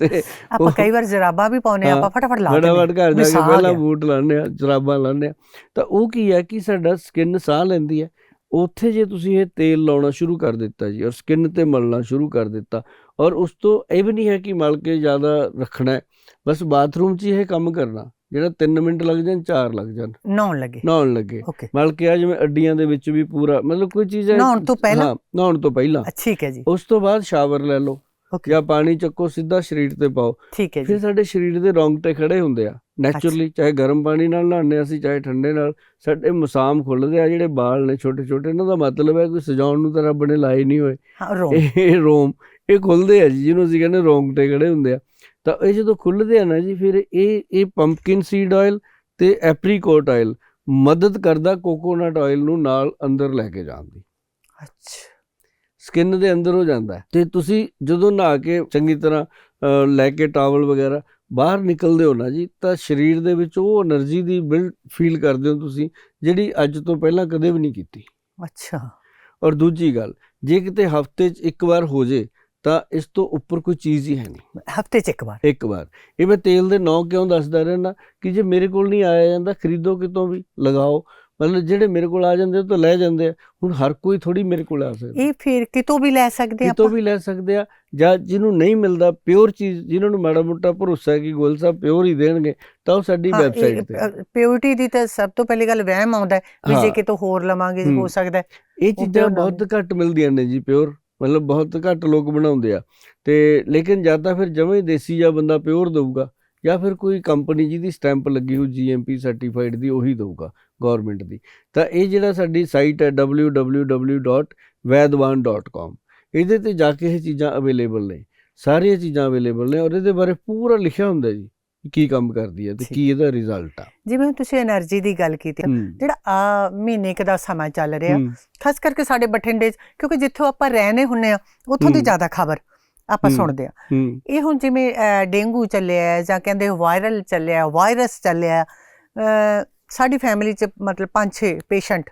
ਤੇ ਆਪਾਂ ਕਈ ਵਾਰ ਜਰਾਬਾਂ ਵੀ ਪਾਉਨੇ ਆਪਾਂ ਫਟਾਫਟ ਲਾ ਦਿੰਦੇ ਫਟਾਫਟ ਘਰ ਜਾ ਕੇ ਪਹਿਲਾਂ। ਬੂਟ ਲਾਉਂਦੇ ਆ ਜਰਾਬਾਂ ਲਾਉਂਦੇ ਆ ਤਾਂ ਉਹ ਕੀ ਹੈ ਕਿ ਸਾਡਾ ਸਕਿਨ ਸਾਹ ਲੈਂਦੀ ਹੈ। ਉੱਥੇ ਜੇ ਤੁਸੀਂ ਇਹ ਤੇਲ ਲਾਉਣਾ ਸ਼ੁਰੂ ਕਰ ਦਿੱਤਾ ਜੀ ਔਰ ਸਕਿਨ ਤੇ ਮਲਣਾ ਸ਼ੁਰੂ ਕਰ ਦਿੱਤਾ ਔਰ ਉਸ ਤੋਂ ਇਹ ਵੀ ਨਹੀਂ ਹੈ ਕਿ ਮਲ ਕੇ ਜ਼ਿਆਦਾ ਰੱਖਣਾ ਹੈ ਬਸ ਬਾਥਰੂਮ 'ਚ ਹੀ ਇਹ ਕੰਮ ਕਰਨਾ। ਜਿਹੜਾ 3 ਮਿੰਟ ਲੱਗ ਜਾਣ 4 ਲੱਗ ਜਾਣ। ਨਹਾਉਣ ਲੱਗੇ। ਨਹਾਉਣ ਲੱਗੇ। ਓਕੇ। ਮਲ ਕੇ ਆ ਜਿਵੇਂ ਅੱਡੀਆਂ ਦੇ ਵਿੱਚ ਵੀ ਪੂਰਾ ਮਤਲਬ ਕੋਈ ਚੀਜ਼ ਹੈ ਨਹਾਉਣ ਤੋਂ ਪਹਿਲਾਂ? ਹਾਂ ਨਹਾਉਣ ਤੋਂ ਪਹਿਲਾਂ। ਠੀਕ ਹੈ ਜੀ। ਉਸ ਤੋਂ ਬਾਅਦ ਸ਼ਾਵਰ ਲੈ ਲਓ। ਜਾਂ ਪਾਣੀ ਚੱਕੋ ਸਿੱਧਾ ਸਰੀਰ ਤੇ ਪਾਓ। ਠੀਕ ਹੈ ਫਿਰ ਜੀ ਸਾਡੇ ਸਰੀਰ ਦੇ ਰੌਂਗਟੇ ਖੜੇ ਹੁੰਦੇ ਆ ਨੈਚੁਰਲੀ ਚਾਹੇ ਗਰਮ ਪਾਣੀ ਨਾਲ ਨਹਾਉਂਦੇ ਅਸੀਂ ਚਾਹੇ ਠੰਡੇ ਨਾਲ। ਸਾਡੇ ਮਸਾਮ ਖੁੱਲਦੇ ਆ ਜਿਹੜੇ ਵਾਲ ਨੇ ਛੋਟੇ ਛੋਟੇ ਇਹਨਾਂ ਦਾ ਮਤਲਬ ਹੈ ਕੋਈ ਸਜਾਉਣ ਨੂੰ ਤਾਂ ਰੱਬ ਨੇ ਲਾਏ ਨਹੀਂ ਹੋਏ। ਇਹ ਰੋਮ ਇਹ ਖੁੱਲਦੇ ਆ ਜੀ ਜਿਹਨੂੰ ਅਸੀਂ ਕਹਿੰਦੇ ਰੌਂਗਟੇ ਖੜੇ ਹੁੰਦੇ ਆ। ਤਾਂ ਇਹ ਜਦੋਂ ਖੁੱਲਦੇ ਆ ਨਾ ਜੀ ਫਿਰ ਇਹ ਇਹ ਪੰਪਕਿਨ ਸੀਡ ਆਇਲ ਤੇ ਐਪਰੀਕੋਟ ਆਇਲ ਮਦਦ ਕਰਦਾ ਕੋਕੋਨਟ ਆਇਲ ਨੂੰ ਨਾਲ ਅੰਦਰ ਲੈ ਕੇ ਜਾਣ ਦੀ। ਅੱਛਾ। ਸਕਿਨ ਦੇ ਅੰਦਰ ਹੋ ਜਾਂਦਾ ਤੇ ਤੁਸੀਂ ਜਦੋਂ ਨਹਾ ਕੇ ਚੰਗੀ ਤਰ੍ਹਾਂ ਲੈ ਕੇ ਟਾਵਲ ਵਗੈਰਾ ਬਾਹਰ ਨਿਕਲਦੇ ਹੋ ਨਾ ਜੀ ਤਾਂ ਸਰੀਰ ਦੇ ਵਿੱਚ ਉਹ એનર્ਜੀ ਦੀ ਬਿਲਡ ਫੀਲ ਕਰਦੇ ਹੋ ਤੁਸੀਂ ਜਿਹੜੀ ਅੱਜ ਤੋਂ ਪਹਿਲਾਂ ਕਦੇ ਵੀ ਨਹੀਂ ਕੀਤੀ। ਅੱਛਾ। ਔਰ ਦੂਜੀ ਗੱਲ ਜੇ ਕਿਤੇ ਹਫ਼ਤੇ 'ਚ ਇੱਕ ਵਾਰ ਹੋ ਜੇ ਤਾਂ ਇਸ ਤੋਂ ਉੱਪਰ ਕੋਈ ਚੀਜ਼ ਹੀ ਹੈ ਨਹੀਂ। ਹਫ਼ਤੇ 'ਚ ਇੱਕ ਵਾਰ। ਇੱਕ ਵਾਰ। ਇਹ ਮੈਂ ਤੇਲ ਦੇ ਨਾਂ ਕਿਉਂ ਦੱਸਦਾ ਰਹਿਣਾ ਕਿ ਜੇ ਮੇਰੇ ਕੋਲ ਨਹੀਂ ਆਇਆ ਜਾਂਦਾ ਖਰੀਦੋ ਕਿਤੋਂ ਵੀ ਲਗਾਓ। ਮਤਲਬ ਜਿਹੜੇ ਮੇਰੇ ਕੋਲ ਆ ਜਾਂਦੇ ਉਹ ਤਾਂ ਲੈ ਜਾਂਦੇ ਆ। ਹੁਣ ਹਰ ਕੋਈ ਥੋੜੀ ਮੇਰੇ ਕੋਲ ਆ ਸਕਦਾ। ਇਹ ਫਿਰ ਕਿਤੋਂ ਵੀ ਲੈ ਸਕਦੇ ਕਿਤੋਂ ਆਪਾਂ? ਵੀ ਲੈ ਸਕਦੇ ਆ ਜਾਂ ਜਿਹਨੂੰ ਨਹੀਂ ਮਿਲਦਾ ਪਿਓਰ ਚੀਜ਼ ਜਿਨ੍ਹਾਂ ਨੂੰ ਮਾੜਾ ਮੋਟਾ ਭਰੋਸਾ ਹੈ ਕਿ ਗੋਲ ਸਾਹਿਬ ਪਿਓਰ ਹੀ ਦੇਣਗੇ ਤਾਂ ਉਹ ਸਾਡੀ ਵੈਬਸਾਈਟ ਤੇ। ਪਿਓਰਿਟੀ ਦੀ ਤਾਂ ਸਭ ਤੋਂ ਪਹਿਲੀ ਗੱਲ ਵਹਿਮ ਆਉਂਦਾ ਹੈ ਵੀ ਜੇ। ਕਿਤੋਂ ਹੋਰ ਲਵਾਂਗੇ ਹੋ। ਸਕਦਾ। ਇਹ ਚੀਜ਼ਾਂ ਬਹੁਤ ਘੱਟ ਮਿਲਦੀਆਂ ਨੇ ਜੀ ਪਿਓਰ। ਮਤਲਬ ਬਹੁਤ ਘੱਟ ਲੋਕ ਬਣਾਉਂਦੇ ਆ। ਤੇ ਲੇਕਿਨ ਜਾਂ ਤਾਂ ਫਿਰ ਜਮਾਂ ਦੇਸੀ ਜਾਂ ਬੰਦਾ ਪਿਓਰ ਦੇਊਗਾ ਜਾਂ ਫਿਰ ਕੋਈ ਕੰਪਨੀ ਜਿਹਦੀ ਸਟੈਂਪ ਲੱਗੀ ਹੋਈ ਜੀਐਮਪੀ ਸਰਟੀਫਾਈਡ ਦੀ ਉਹੀ ਦੇਊਗਾ ਗਵਰਨਮੈਂਟ ਦੀ। ਤਾਂ ਇਹ ਜਿਹੜਾ ਸਾਡੀ ਸਾਈਟ ਹੈ www.vaidwan.com ਇਹਦੇ ਤੇ ਜਾ ਕੇ ਇਹ ਚੀਜ਼ਾਂ ਅਵੇਲੇਬਲ ਨੇ। ਸਾਰੀਆਂ ਚੀਜ਼ਾਂ ਅਵੇਲੇਬਲ ਨੇ ਔਰ ਇਹਦੇ ਬਾਰੇ ਪੂਰਾ ਲਿਖਿਆ ਹੁੰਦਾ ਜੀ। ਕੀ ਕੰਮ ਕਰਦੀ ਹੈ ਤੇ ਕੀ ਇਹਦਾ ਰਿਜ਼ਲਟ ਆ? ਜਿਵੇਂ ਤੁਸੀਂ એનર્ਜੀ ਦੀ ਗੱਲ ਕੀਤੀ ਜਿਹੜਾ ਆ ਮਹੀਨੇ ਕ ਸਮਾਂ ਚੱਲ ਰਿਹਾ ਖਾਸ ਕਰਕੇ ਸਾਡੇ ਬਠਿੰਡੇ ਕਿਉਂਕਿ ਜਿੱਥੋਂ ਆਪਾਂ ਰਹਿਨੇ ਹੁੰਨੇ ਆ ਉੱਥੋਂ ਦੀ ਜ਼ਿਆਦਾ ਖਬਰ ਆਪਾਂ ਸੁਣਦੇ ਆ। ਇਹ ਹੁਣ ਜਿਵੇਂ ਡੇਂਗੂ ਚੱਲਿਆ ਜਾਂ ਕਹਿੰਦੇ ਵਾਇਰਲ ਚੱਲਿਆ ਵਾਇਰਸ ਚੱਲਿਆ ਸਾਡੀ ਫੈਮਿਲੀ ਚ ਮਤਲਬ ਪੰਜ ਛੇ ਪੇਸ਼ੈਂਟ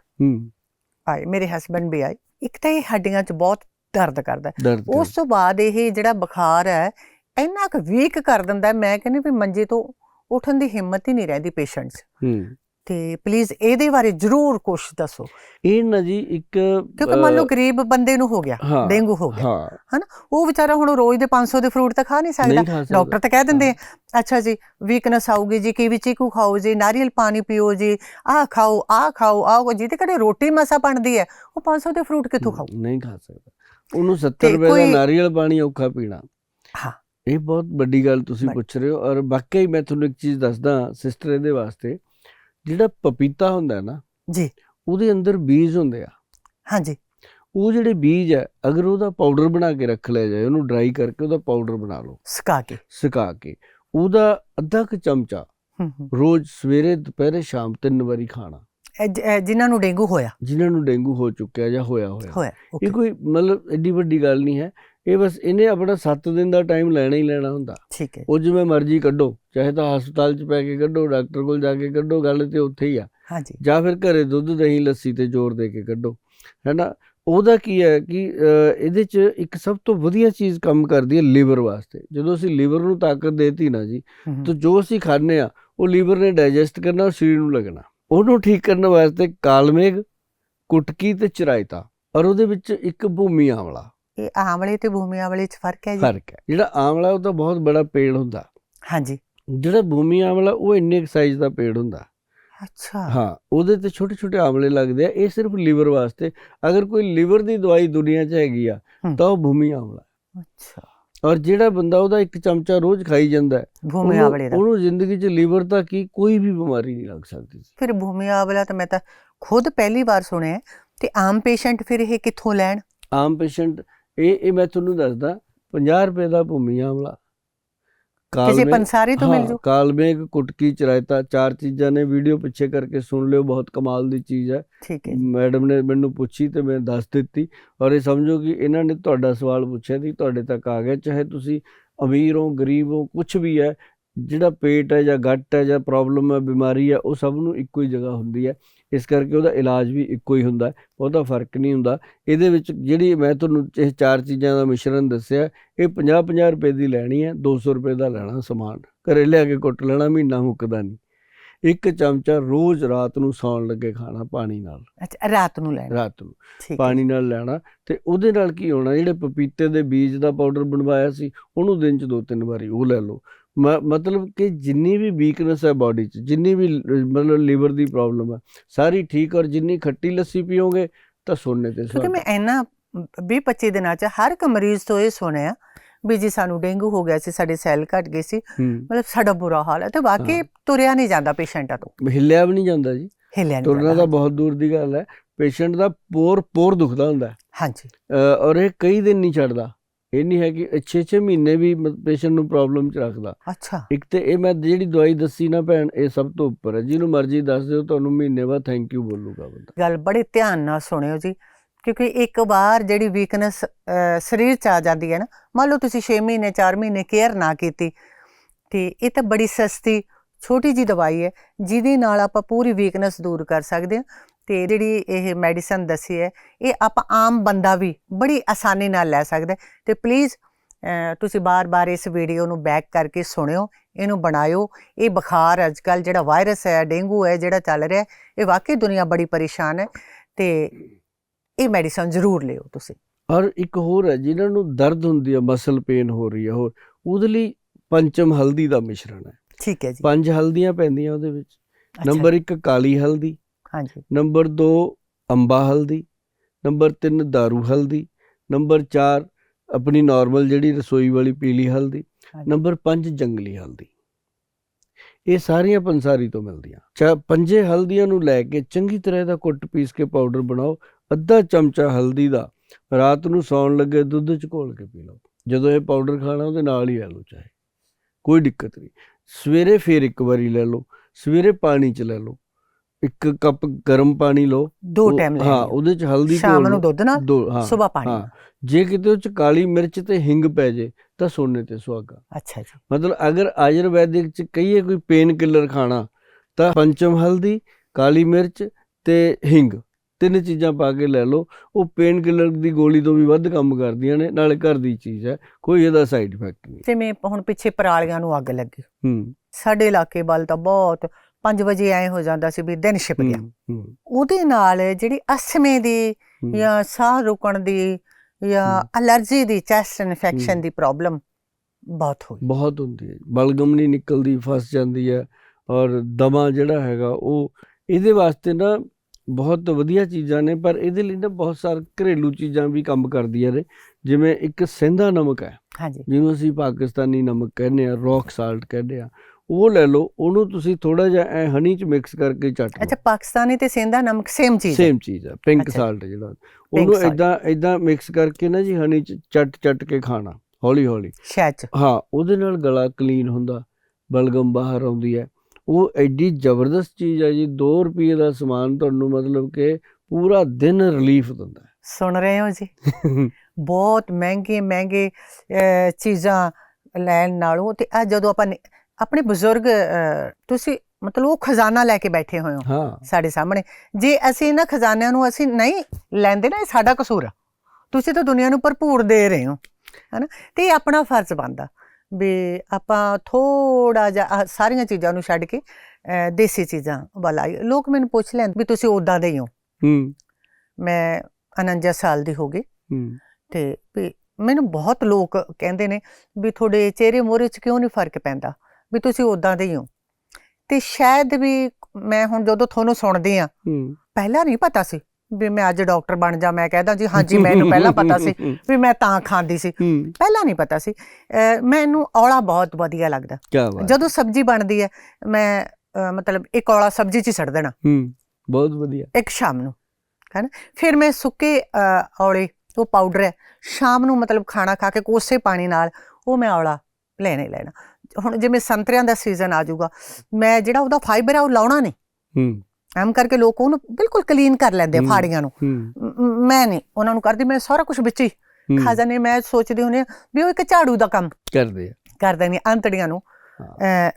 ਆਏ ਮੇਰੇ ਹਸਬੰਡ ਵੀ ਆਏ। ਇੱਕ ਤਾਂ ਇਹ ਹੱਡੀਆਂ ਚ ਬਹੁਤ ਦਰਦ ਕਰਦਾ ਉਸ ਤੋਂ ਬਾਅਦ ਇਹ ਜਿਹੜਾ ਬੁਖਾਰ ਹੈ ਇੰਨਾ ਕੁ ਵੀਕ ਕਰ ਦਿੰਦਾ ਮੈਂ ਕਹਿੰਦੀ ਵੀ ਮੰਜੇ ਤੋਂ ਉੱਠਣ ਦੀ ਹਿੰਮਤ ਹੀ ਨਹੀਂ ਰਹਿੰਦੀ ਪੇਸ਼ੈਂਟਸ ਹੂੰ। ਤੇ ਪਲੀਜ਼ ਇਹਦੇ ਬਾਰੇ ਜ਼ਰੂਰ ਕੁਝ ਦੱਸੋ। ਇਹ ਨਾ ਜੀ ਇੱਕ ਕਿਉਂਕਿ ਮੰਨ ਲਓ ਗਰੀਬ ਬੰਦੇ ਨੂੰ ਹੋ ਗਿਆ ਡੇਂਗੂ ਹੋ ਗਿਆ ਹਾਂ। ਉਹ ਵਿਚਾਰਾ ਹੁਣ ਰੋਜ਼ ਦੇ 500 ਦੇ ਫਰੂਟ ਤਾਂ ਖਾ ਨਹੀਂ ਸਕਦਾ। ਡਾਕਟਰ ਤਾਂ ਕਹਿ ਦਿੰਦੇ ਅੱਛਾ ਜੀ ਵੀਕਨੈਸ ਆਊਗੀ ਜੀ ਕੀਵੀ ਚੀਕੂ ਖਾਓ ਜੀ ਨਾਰੀਅਲ ਪਾਣੀ ਪੀਓ ਜੀ ਆਹ ਖਾਓ ਆਹ ਖਾਓ ਆਹ ਜਿਹਦੇ ਘਰੇ ਰੋਟੀ ਮਸਾ ਬਣਦੀ ਹੈ ਉਹ 500 ਦੇ ਫਰੂਟ ਕਿੱਥੋਂ ਖਾਓ ਨਹੀਂ ਖਾ ਸਕਦਾ। ਉਹਨੂੰ 70 ਤੇ ਰੁਪਏ ਦਾ ਨਾਰੀਅਲ ਪਾਣੀ ਔਖਾ ਪੀਣਾ। ਹਾਂ। ਇਹ ਬਹੁਤ ਵੱਡੀ ਗੱਲ ਤੁਸੀਂ। ਪੁੱਛ ਰਹੇ ਹੋ ਔਰ ਵਾਕਈ ਮੈਂ ਤੁਹਾਨੂੰ ਇੱਕ ਚੀਜ਼ ਦੱਸਦਾ ਸਿਸਟਰ ਇਹਦੇ ਵਾਸਤੇ ਜਿਹੜਾ ਪਪੀਤਾ ਹੁੰਦਾ ਹੈ ਨਾ ਜੀ। ਉਹਦੇ ਅੰਦਰ ਬੀਜ ਹੁੰਦੇ ਆ। ਹਾਂਜੀ। ਉਹ ਜਿਹੜੇ ਬੀਜ ਹੈ ਅਗਰ ਉਹਦਾ ਪਾਊਡਰ ਬਣਾ ਕੇ ਰੱਖ ਲਿਆ ਜਾਏ ਉਹਨੂੰ ਡਰਾਈ ਕਰਕੇ ਉਹਦਾ ਪਾਊਡਰ ਬਣਾ ਲਓ। ਸੁਕਾ ਕੇ। ਸੁਕਾ ਕੇ। ਉਹਦਾ ਅੱਧਾ ਕੁ ਚਮਚਾ ਰੋਜ਼ ਸਵੇਰੇ ਦੁਪਹਿਰੇ ਸ਼ਾਮ ਤਿੰਨ ਵਾਰੀ ਖਾਣਾ। ਜਿਨ੍ਹਾਂ ਨੂੰ ਡੇਂਗੂ ਹੋਇਆ। ਜਿਨ੍ਹਾਂ ਨੂੰ ਡੇਂਗੂ ਹੋ ਚੁੱਕਿਆ ਜਾਂ ਹੋਇਆ ਹੋਇਆ। ਇਹ ਕੋਈ ਮਤਲਬ ਐਡੀ ਵੱਡੀ ਗੱਲ ਨਹੀਂ ਹੈ। ਇਹ ਬਸ ਇਹਨੇ ਆਪਣਾ 7 ਦਿਨ ਦਾ ਟਾਈਮ ਲੈਣਾ ਹੀ ਲੈਣਾ ਹੁੰਦਾ। ਠੀਕ ਹੈ। ਉਹ ਜਿਵੇਂ ਮਰਜ਼ੀ ਕੱਢੋ ਚਾਹੇ ਤਾਂ ਹਸਪਤਾਲ 'ਚ ਪੈ ਕੇ ਕੱਢੋ ਡਾਕਟਰ ਕੋਲ ਜਾ ਕੇ ਕੱਢੋ ਗੱਲ ਤੇ ਉੱਥੇ ਹੀ ਆ। ਹਾਂਜੀ। ਜਾਂ ਫਿਰ ਘਰੇ ਦੁੱਧ ਦਹੀਂ ਲੱਸੀ ਤੇ ਜ਼ੋਰ ਦੇ ਕੇ ਕੱਢੋ। ਹੈਨਾ? ਉਹਦਾ ਕੀ ਹੈ ਕਿ ਇਹਦੇ 'ਚ ਇੱਕ ਸਭ ਤੋਂ ਵਧੀਆ ਚੀਜ਼ ਕੰਮ ਕਰਦੀ ਹੈ ਲੀਵਰ ਵਾਸਤੇ। ਜਦੋਂ ਅਸੀਂ ਲੀਵਰ ਨੂੰ ਤਾਕਤ ਦੇਤੀ ਨਾ ਜੀ ਹੂੰ ਹੂੰ। ਤਾਂ ਜੋ ਅਸੀਂ ਖਾਂਦੇ ਆ ਉਹ ਲੀਵਰ ਨੇ ਡਾਈਜੈਸਟ ਕਰਨਾ ਔਰ ਸਰੀਰ ਨੂੰ ਲੱਗਣਾ। ਉਹਨੂੰ ਠੀਕ ਕਰਨ ਵਾਸਤੇ ਕਾਲਮੇਗ ਕੁਟਕੀ ਤੇ ਚਰਾਇਤਾ। ਔਰ ਉਹਦੇ ਵਿੱਚ ਇੱਕ ਭੂਮੀ ਆਮਲਾ ਇਹ ਆਮਲੇ ਤੇ ਭੂਮੀ ਆਮਲੇ 'ਚ ਫ਼ਰਕ ਹੈ ਜੀ? ਫ਼ਰਕ ਹੈ। ਜਿਹੜਾ ਆਮਲਾ ਉਹ ਤਾਂ ਬਹੁਤ ਬੜਾ ਪੇੜ ਹੁੰਦਾ। ਹਾਂਜੀ। ਜਿਹੜਾ ਭੂਮੀ ਆਮਲਾ ਉਹ ਇੰਨੇ ਸਾਈਜ਼ ਦਾ ਪੇੜ ਹੁੰਦਾ। ਅੱਛਾ। ਹਾਂ ਉਹਦੇ ਤੇ ਛੋਟੇ ਛੋਟੇ ਆਮਲੇ ਲੱਗਦੇ ਆ। ਇਹ ਸਿਰਫ ਲੀਵਰ ਵਾਸਤੇ। ਅਗਰ ਕੋਈ ਲੀਵਰ ਦੀ ਦਵਾਈ ਦੁਨੀਆ 'ਚ ਹੈਗੀ ਆ। ਤਾਂ ਉਹ ਭੂਮੀ ਆਮਲਾ ਅੱਛਾ। ਔਰ ਜਿਹੜਾ ਬੰਦਾ ਉਹਦਾ ਇੱਕ ਚਮਚਾ ਰੋਜ਼ ਖਾਈ ਜਾਂਦਾ ਹੈ, ਭੂਮੀ ਆਮਲੇ ਦਾ। ਉਹਨੂੰ ਜ਼ਿੰਦਗੀ 'ਚ ਲੀਵਰ ਤਾਂ ਕੀ ਕੋਈ ਵੀ ਬਿਮਾਰੀ ਨਹੀਂ ਲੱਗ ਸਕਦੀ ਫਿਰ ਭੂਮੀ ਆਮਲਾ ਤਾਂ ਮੈਂ ਤਾਂ ਖੁਦ ਪਹਿਲੀ ਵਾਰ ਸੁਣਿਆ। ਤੇ ਆਮ ਪੇਸ਼ੈਂਟ ਫਿਰ ਇਹ ਕਿੱਥੋਂ ਲੈਣ? ਆਮ ਪੇਸ਼ੈਂਟ ਇਹ ਇਹ ਮੈਂ ਤੁਹਾਨੂੰ ਦੱਸਦਾ 50 ਰੁਪਏ ਦਾ ਭੂਮੀ ਆਮਲਾ। ਕਿਸੇ ਕਾਲਮੇਘ- ਪੰਸਾਰੀ ਤੋਂ ਮਿਲ ਜੂ। ਕਾਲਮੇਘ ਕੁਟਕੀ ਚਰਾਇਤਾ ਚਾਰ ਚੀਜ਼ਾਂ ਨੇ ਵੀਡੀਓ ਪਿੱਛੇ ਕਰਕੇ ਸੁਣ ਲਿਓ ਬਹੁਤ ਕਮਾਲ ਦੀ ਚੀਜ਼ ਹੈ। ਠੀਕ ਹੈ ਮੈਡਮ ਨੇ ਮੈਨੂੰ ਪੁੱਛੀ ਤੇ ਮੈਂ ਦੱਸ ਦਿੱਤੀ ਔਰ ਇਹ ਸਮਝੋ ਕਿ ਇਹਨਾਂ ਨੇ ਤੁਹਾਡਾ ਸਵਾਲ ਪੁੱਛਿਆ ਸੀ ਤੁਹਾਡੇ ਤੱਕ ਆ ਗਿਆ ਚਾਹੇ ਤੁਸੀਂ ਅਮੀਰ ਹੋ ਗਰੀਬ ਹੋ ਕੁਝ ਵੀ ਹੈ ਜਿਹੜਾ ਪੇਟ ਹੈ ਜਾਂ ਗੱਟ ਹੈ ਜਾਂ ਪ੍ਰੋਬਲਮ ਹੈ ਬਿਮਾਰੀ ਹੈ ਉਹ ਸਭ ਨੂੰ ਇੱਕੋ ਹੀ ਜਗ੍ਹਾ ਹੁੰਦੀ ਹੈ। ਇਸ ਕਰਕੇ ਉਹਦਾ ਇਲਾਜ ਵੀ ਇੱਕੋ ਹੀ ਹੁੰਦਾ ਉਹਦਾ ਫ਼ਰਕ ਨਹੀਂ ਹੁੰਦਾ। ਇਹਦੇ ਵਿੱਚ ਜਿਹੜੀ ਮੈਂ ਤੁਹਾਨੂੰ ਇਹ ਚਾਰ ਚੀਜ਼ਾਂ ਦਾ ਮਿਸ਼ਰਣ ਦੱਸਿਆ ਇਹ 50 50 ਰੁਪਏ ਦੀ ਲੈਣੀ ਹੈ 200 ਰੁਪਏ ਦਾ ਲੈਣਾ ਸਮਾਨ। ਘਰੇ ਲਿਆ ਕੇ ਕੁੱਟ ਲੈਣਾ ਮਹੀਨਾ ਮੁੱਕਦਾ ਨਹੀਂ। ਇੱਕ ਚਮਚਾ ਰੋਜ਼ ਰਾਤ ਨੂੰ ਸੌਣ ਲੱਗੇ ਖਾਣਾ ਪਾਣੀ ਨਾਲ। ਅੱਛਾ ਰਾਤ ਨੂੰ ਲੈਣ। ਰਾਤ ਨੂੰ। ਪਾਣੀ ਨਾਲ ਲੈਣਾ ਤੇ ਉਹਦੇ ਨਾਲ ਕੀ ਹੋਣਾ ਜਿਹੜੇ ਪਪੀਤੇ ਦੇ ਬੀਜ ਦਾ ਪਾਊਡਰ ਬਣਵਾਇਆ ਸੀ ਉਹਨੂੰ ਦਿਨ ਚ ਦੋ ਤਿੰਨ ਵਾਰੀ ਉਹ ਲੈ ਲਓ। ਮਤਲਬ ਕਿ ਜਿੰਨੀ ਵੀ ਵੀਕਨੈਸ ਹੈ ਬਾਡੀ 'ਚ ਜਿੰਨੀ ਵੀ ਮਤਲਬ ਲੀਵਰ ਦੀ ਪ੍ਰੋਬਲਮ ਹੈ ਸਾਰੀ ਠੀਕ ਔਰ ਜਿੰਨੀ ਖੱਟੀ ਲੱਸੀ ਪੀਓਗੇ ਤਾਂ ਸੋਨੇ ਤੇ ਕਿਉਂਕਿ ਸੁਹਾਗਾ ਮੈਂ ਇੰਨਾ 20 25 ਦਿਨਾਂ ਚ ਹਰ ਇੱਕ ਮਰੀਜ਼ ਤੋਂ ਇਹ ਸੁਣਿਆ ਵੀ ਜੀ ਸਾਨੂੰ ਡੇਂਗੂ ਹੋ ਗਿਆ ਸੀ ਸਾਡੇ ਸੈੱਲ ਘਟ ਗਏ ਸੀ ਮਤਲਬ ਸਾਡਾ ਬੁਰਾ ਹਾਲ ਹੈ ਤੇ ਵਾਕਈ। ਤੁਰਿਆ ਨਹੀਂ ਜਾਂਦਾ ਪੇਸ਼ੈਂਟਾਂ ਤੋਂ ਹਿੱਲਿਆ ਵੀ ਨਹੀਂ ਜਾਂਦਾ ਜੀ। ਹਿੱਲਿਆ ਨਹੀਂ ਤੁਰਨਾ ਤਾਂ ਬਹੁਤ ਦੂਰ ਦੀ ਗੱਲ ਹੈ ਪੇਸ਼ੈਂਟ ਦਾ ਪੋਰ ਪੋਰ ਦੁਖਦਾ ਹੁੰਦਾ। ਹਾਂਜੀ। ਔਰ ਇਹ ਕਈ ਦਿਨ ਨਹੀਂ ਛੱਡਦਾ। ਇਹ ਨਹੀਂ ਹੈ ਕਿ 6-6 ਮਹੀਨੇ ਵੀ ਪੇਸ਼ੈਂਟ ਨੂੰ ਪ੍ਰੋਬਲਮ ਚ ਰੱਖਦਾ। ਅੱਛਾ। ਇੱਕ ਤੇ ਇਹ ਮੈਂ ਜਿਹੜੀ ਦਵਾਈ ਦੱਸੀ ਨਾ ਭੈਣ ਇਹ ਸਭ ਤੋਂ ਉੱਪਰ ਹੈ। ਜਿਹਨੂੰ ਮਰਜ਼ੀ ਦੱਸ ਦਿਓ ਤੁਹਾਨੂੰ ਮਹੀਨੇ ਬਾਅਦ ਥੈਂਕ ਯੂ ਬੋਲੂਗਾ ਬੰਦਾ। ਗੱਲ ਬੜੇ ਧਿਆਨ ਨਾਲ ਸੁਣਿਓ ਜੀ ਕਿਉਂਕਿ ਇੱਕ ਵਾਰ ਜਿਹੜੀ ਵੀਕਨੈਸ ਸਰੀਰ ਚ ਆ ਜਾਂਦੀ ਹੈ ਨਾ ਮੰਨ ਲਓ ਤੁਸੀਂ 6 ਮਹੀਨੇ 4 ਮਹੀਨੇ ਕੇਅਰ ਨਾ ਕੀਤੀ ਤੇ ਇਹ ਤਾਂ ਬੜੀ ਸਸਤੀ ਛੋਟੀ ਜੀ ਦਵਾਈ ਹੈ ਜਿਹਦੇ ਨਾਲ ਆਪਾਂ ਪੂਰੀ ਵੀਕਨੈਸ ਦੂਰ ਕਰ ਸਕਦੇ ਹਾਂ। ਤੇ ਜਿਹੜੀ ਇਹ ਮੈਡੀਸਨ ਦੱਸੀ ਹੈ ਇਹ ਆਪਾਂ ਆਮ ਬੰਦਾ ਵੀ ਬੜੀ ਆਸਾਨੀ ਨਾਲ ਲੈ ਸਕਦਾ। ਤੇ ਪਲੀਜ਼ ਤੁਸੀਂ ਬਾਰ-ਬਾਰ ਇਸ ਵੀਡੀਓ ਨੂੰ ਬੈਕ ਕਰਕੇ ਸੁਣਿਓ ਇਹਨੂੰ ਬਣਾਇਓ। ਇਹ ਬੁਖਾਰ ਅੱਜਕੱਲ ਜਿਹੜਾ ਵਾਇਰਸ ਹੈ ਡੇਂਗੂ ਹੈ ਜਿਹੜਾ ਚੱਲ ਰਿਹਾ ਇਹ ਵਾਕਈ ਦੁਨੀਆ ਬੜੀ ਪਰੇਸ਼ਾਨ ਹੈ ਤੇ ਇਹ ਮੈਡੀਸਨ ਜ਼ਰੂਰ ਲਿਓ ਤੁਸੀਂ। ਔਰ ਇੱਕ ਹੋਰ ਹੈ ਜਿਨ੍ਹਾਂ ਨੂੰ ਦਰਦ ਹੁੰਦੀ ਹੈ ਮਸਲ ਪੇਨ ਹੋ ਰਹੀ ਹੈ ਹੋਰ ਉਹਦੇ ਲਈ ਪੰਚਮ ਹਲਦੀ ਦਾ ਮਿਸ਼ਰਣ ਹੈ। ਠੀਕ ਹੈ ਜੀ। ਪੰਜ ਹਲਦੀਆਂ ਪੈਂਦੀਆਂ ਉਹਦੇ ਵਿੱਚ। ਨੰਬਰ 1 ਕਾਲੀ ਹਲਦੀ ਹਾਂਜੀ। ਨੰਬਰ 2 ਅੰਬਾ ਹਲਦੀ। ਨੰਬਰ 3 ਦਾਰੂ ਹਲਦੀ। ਨੰਬਰ 4 ਆਪਣੀ ਨਾਰਮਲ ਜਿਹੜੀ ਰਸੋਈ ਵਾਲੀ ਪੀਲੀ ਹਲਦੀ। ਨੰਬਰ 5 ਜੰਗਲੀ ਹਲਦੀ। ਇਹ ਸਾਰੀਆਂ ਪੰਸਾਰੀ ਤੋਂ ਮਿਲਦੀਆਂ। ਚਾ ਪੰਜੇ ਹਲਦੀਆਂ ਨੂੰ ਲੈ ਕੇ ਚੰਗੀ ਤਰ੍ਹਾਂ ਇਹਦਾ ਕੁੱਟ ਪੀਸ ਕੇ ਪਾਊਡਰ ਬਣਾਓ। ਅੱਧਾ ਚਮਚਾ ਹਲਦੀ ਦਾ। ਰਾਤ ਨੂੰ ਸੌਣ ਲੱਗੇ ਦੁੱਧ ਚ ਘੋਲ ਕੇ ਪੀ ਲਓ। ਜਦੋਂ ਇਹ ਪਾਊਡਰ ਖਾਣਾ ਉਹਦੇ ਨਾਲ ਹੀ ਲੈ ਲਓ ਚਾਹੇ। ਕੋਈ ਦਿੱਕਤ ਨਹੀਂ। ਸਵੇਰੇ ਫੇਰ ਇੱਕ ਵਾਰੀ ਲੈ ਲਓ। ਸਵੇਰੇ ਪਾਣੀ ਚ ਲੈ ਲਓ। ਇੱਕ ਕੱਪ ਗਰਮ ਪਾਣੀ ਲਓ। ਦੋ ਟਾਈਮ ਲੈ ਹਾਂ। ਉਹਦੇ ਚ ਹਲਦੀ ਸ਼ਾਮ ਨੂੰ। ਦੁੱਧ ਨਾਲ ਦੋ ਹਾਂ ਸਵੇਰ ਪਾਣੀ ਹਾਂ। ਜੇ ਕਿਤੇ ਉਹ ਚ ਕਾਲੀ ਮਿਰਚ ਤੇ ਹਿੰਗ ਪੈ ਜੇ ਤਾਂ ਸੋਨੇ ਤੇ ਸੁਹਾਗਾ। ਅੱਛਾ ਜੀ। ਮਤਲਬ ਅਗਰ ਆਯੁਰਵੈਦਿਕ ਚ ਕਹੀਏ ਕੋਈ ਪੇਨ ਕਿਲਰ ਖਾਣਾ ਤਾਂ ਪੰਚਮ ਹਲਦੀ ਕਾਲੀ ਮਿਰਚ ਤੇ ਹਿੰਗ। ਤਿੰਨ ਚੀਜ਼ਾਂ ਪਾ ਕੇ ਲੈ ਲਓ। ਉਹ ਪੇਨ ਕਿਲਰ ਦੀ ਗੋਲੀ ਤੋਂ ਵੀ ਵੱਧ ਕੰਮ ਕਰਦੀਆਂ ਨੇ ਨਾਲੇ ਘਰ ਦੀ ਚੀਜ਼ ਹੈ। ਕੋਈ ਇਹਦਾ ਸਾਈਡ ਇਫੈਕਟ ਨਹੀਂ। ਜਿਵੇਂ ਹੁਣ ਪਿੱਛੇ ਪਰਾਲੀਆਂ ਨੂੰ ਅੱਗ ਲੱਗੀ। ਹੂੰ। ਸਾਡੇ ਇਲਾਕੇ ਵੱਲ ਤਾਂ ਬਹੁਤ 5 ਵਜੇ ਐ ਹੋ ਜਾਂਦਾ ਸੀ ਵੀ ਦਿਨ ਛਿਪ ਗਿਆ। ਉਹਦੇ ਨਾਲ ਜਿਹੜੀ ਅਸਮੇ ਦੀ ਜਾਂ ਸਾਹ ਰੁਕਣ ਦੀ ਜਾਂ। ਅਲਰਜੀ ਦੀ ਚੈਸਟ ਇਨਫੈਕਸ਼ਨ। ਦੀ ਪ੍ਰੋਬਲਮ ਬਹੁਤ ਹੋਈ। ਬਹੁਤ ਹੁੰਦੀ ਹੈ। ਬਲਗਮ ਨਹੀਂ ਨਿਕਲਦੀ ਫਸ ਜਾਂਦੀ ਹੈ ਔਰ ਦਮਾ ਜਿਹੜਾ ਹੈਗਾ ਉਹ ਇਹਦੇ ਵਾਸਤੇ ਨਾ ਬਹੁਤ ਵਧੀਆ ਚੀਜ਼ਾਂ ਨੇ ਪਰ ਇਹਦੇ ਲਈ ਨਾ ਬਹੁਤ ਸਾਰੇ ਘਰੇਲੂ ਚੀਜ਼ਾਂ ਵੀ ਕੰਮ ਕਰਦੀਆਂ ਨੇ। ਜਿਵੇਂ ਇੱਕ ਸਿੰਧਾ ਨਮਕ ਹੈ। ਹਾਂਜੀ। ਜਿਹਨੂੰ ਅਸੀਂ ਪਾਕਿਸਤਾਨੀ ਨਮਕ ਕਹਿੰਦੇ ਆ ਰੌਕ ਸਾਲਟ ਕਹਿੰਦੇ ਆ ਉਹ ਲੈ ਲਓ ਉਹਨੂੰ ਤੁਸੀਂ ਥੋੜਾ ਜਿਹਾ ਐ ਹਨੀ ਚ ਮਿਕਸ ਕਰਕੇ ਚੱਟ ਅੱਛਾ ਲਓ ਪਾਕਿਸਤਾਨੀ ਤੇ ਸਿੰਧਾ ਨਮਕ ਸੇਮ ਚੀਜ਼ ਹੈ। ਸੇਮ ਚੀਜ਼ ਹੈ ਪਿੰਕ ਅੱਛਾ। ਸਾਲਟ ਜਿਹੜਾ। ਉਹਨੂੰ। ਇਦਾਂ ਇਦਾਂ ਮਿਕਸ ਕਰਕੇ ਨਾ ਜੀ ਹਨੀ ਚ ਚੱਟ ਚੱਟ ਕੇ ਖਾਣਾ ਹੌਲੀ ਹੌਲੀ। ਸ਼ਹਿਦ ਚ। ਹਾਂ ਉਹਦੇ ਨਾਲ ਗਲਾ ਕਲੀਨ ਹੁੰਦਾ ਬਲਗਮ ਬਾਹਰ ਆਉਂਦੀ ਹੈ। ਉਹ ਐਡੀ ਜ਼ਬਰਦਸਤ ਚੀਜ਼ ਹੈ ਜੀ 2 ਰੁਪਏ ਦਾ ਸਮਾਨ ਤੁਹਾਨੂੰ ਮਤਲਬ ਕਿ ਪੂਰਾ ਦਿਨ ਰਿਲੀਫ ਦਿੰਦਾ ਸੁਣ ਰਹੇ ਹੋ ਜੀ? ਬਹੁਤ ਮਹਿੰਗੇ ਮਹਿੰਗੇ ਚੀਜ਼ਾਂ ਲੈਣ ਨਾਲੋਂ ਤੇ ਆ ਜਦੋਂ ਆਪਾਂ ਆਪਣੇ ਬਜ਼ੁਰਗ ਤੁਸੀਂ ਮਤਲਬ ਉਹ ਖਜ਼ਾਨਾ ਲੈ ਕੇ ਬੈਠੇ ਹੋਏ ਹੋ ਸਾਡੇ ਸਾਹਮਣੇ। ਜੇ ਅਸੀਂ ਇਹਨਾਂ ਖਜ਼ਾਨਿਆਂ ਨੂੰ ਅਸੀਂ ਨਹੀਂ ਲੈਂਦੇ ਨਾ ਇਹ ਸਾਡਾ ਕਸੂਰ ਆ। ਤੁਸੀਂ ਤਾਂ ਦੁਨੀਆ ਨੂੰ ਭਰਪੂਰ ਦੇ ਰਹੇ ਹੋ ਹੈਨਾ? ਤੇ ਇਹ ਆਪਣਾ ਫਰਜ਼ ਬਣਦਾ ਵੀ ਆਪਾਂ ਥੋੜਾ ਜਿਹਾ ਸਾਰੀਆਂ ਚੀਜ਼ਾਂ ਨੂੰ ਛੱਡ ਕੇ ਦੇਸੀ ਚੀਜ਼ਾਂ ਵੱਲ ਆਈ ਲੋਕ ਮੈਨੂੰ ਪੁੱਛ ਲੈਂਦੇ ਵੀ ਤੁਸੀਂ ਉਦਾਂ ਦੇ ਹੀ ਹੋ। ਹੂੰ। ਮੈਂ 49 ਸਾਲ ਦੀ ਹੋ ਗਈ। ਹੂੰ। ਤੇ ਵੀ ਮੈਨੂੰ ਬਹੁਤ ਲੋਕ ਕਹਿੰਦੇ ਨੇ ਵੀ ਤੁਹਾਡੇ ਚਿਹਰੇ ਮੋਹਰੇ 'ਚ ਕਿਉਂ ਨਹੀਂ ਫ਼ਰਕ ਪੈਂਦਾ? ਵੀ ਤੁਸੀਂ ਉਦਾਂ ਦੇ ਹੀ ਹੋ। ਤੇ ਸ਼ਾਇਦ ਵੀ ਮੈਂ ਹੁਣ ਜਦੋਂ ਤੁਹਾਨੂੰ ਸੁਣਦੀ ਆ ਪਹਿਲਾਂ ਨਹੀਂ ਪਤਾ ਸੀ ਵੀ ਮੈਂ ਅੱਜ ਡਾਕਟਰ ਬਣ ਜਾ ਮੈਂ ਕਹਿੰਦਾ ਜੀ ਹਾਂਜੀ ਮੈਨੂੰ ਪਹਿਲਾਂ ਪਤਾ ਸੀ ਵੀ ਮੈਂ ਤਾਂ ਖਾਂਦੀ ਸੀ। ਪਹਿਲਾਂ ਨਹੀਂ ਪਤਾ ਸੀ। ਮੈਨੂੰ ਔਲਾ ਬਹੁਤ ਵਧੀਆ ਲੱਗਦਾ। ਜਦੋਂ ਸਬਜ਼ੀ ਬਣਦੀ ਹੈ ਮੈਂ ਮਤਲਬ ਇੱਕ ਔਲਾ ਸਬਜ਼ੀ 'ਚ ਹੀ ਛੱਡ ਦੇਣਾ। ਹੂੰ ਬਹੁਤ ਵਧੀਆ। ਇੱਕ ਸ਼ਾਮ ਨੂੰ ਹੈਨਾ ਫਿਰ ਮੈਂ ਸੁੱਕੇ ਔਲੇ ਉਹ ਪਾਊਡਰ ਹੈ ਸ਼ਾਮ ਨੂੰ ਮਤਲਬ ਖਾਣਾ ਖਾ ਕੇ ਕੋਸੇ ਪਾਣੀ ਨਾਲ ਉਹ ਮੈਂ ਔਲਾ ਲੈਣਾ ਲੈਣਾ। ਹੁਣ ਜਿਵੇਂ ਸੰਤਰਿਆਂ ਦਾ ਸੀਜ਼ਨ ਆ ਜਾਊਗਾ ਮੈਂ ਜਿਹੜਾ ਉਹਦਾ ਫਾਈਬਰ ਹੈ ਉਹ ਲਾਉਣਾ ਨਹੀਂ। ਹੂੰ। ਐਮ ਕਰਕੇ ਲੋਕ ਉਹਨੂੰ ਬਿਲਕੁਲ ਕਲੀਨ ਕਰ ਲੈਂਦੇ ਆ। ਫਾੜੀਆਂ ਨੂੰ। ਮ- ਨਹੀਂ ਉਹਨਾਂ ਨੂੰ ਕਰਦੀ ਮੈਂ ਸਾਰਾ ਕੁਝ ਵਿੱਚ ਹੀ ਹੂੰ, ਖਾ ਜਾਂਦੀ ਹਾਂ। ਮੈਂ ਸੋਚਦੀ ਹੁੰਦੀ ਵੀ ਉਹ ਇੱਕ ਝਾੜੂ ਦਾ ਕੰਮ ਕਰਦੇ ਆ। ਕਰ ਦਿੰਦੀ ਹਾਂ, ਅੰਤੜੀਆਂ ਨੂੰ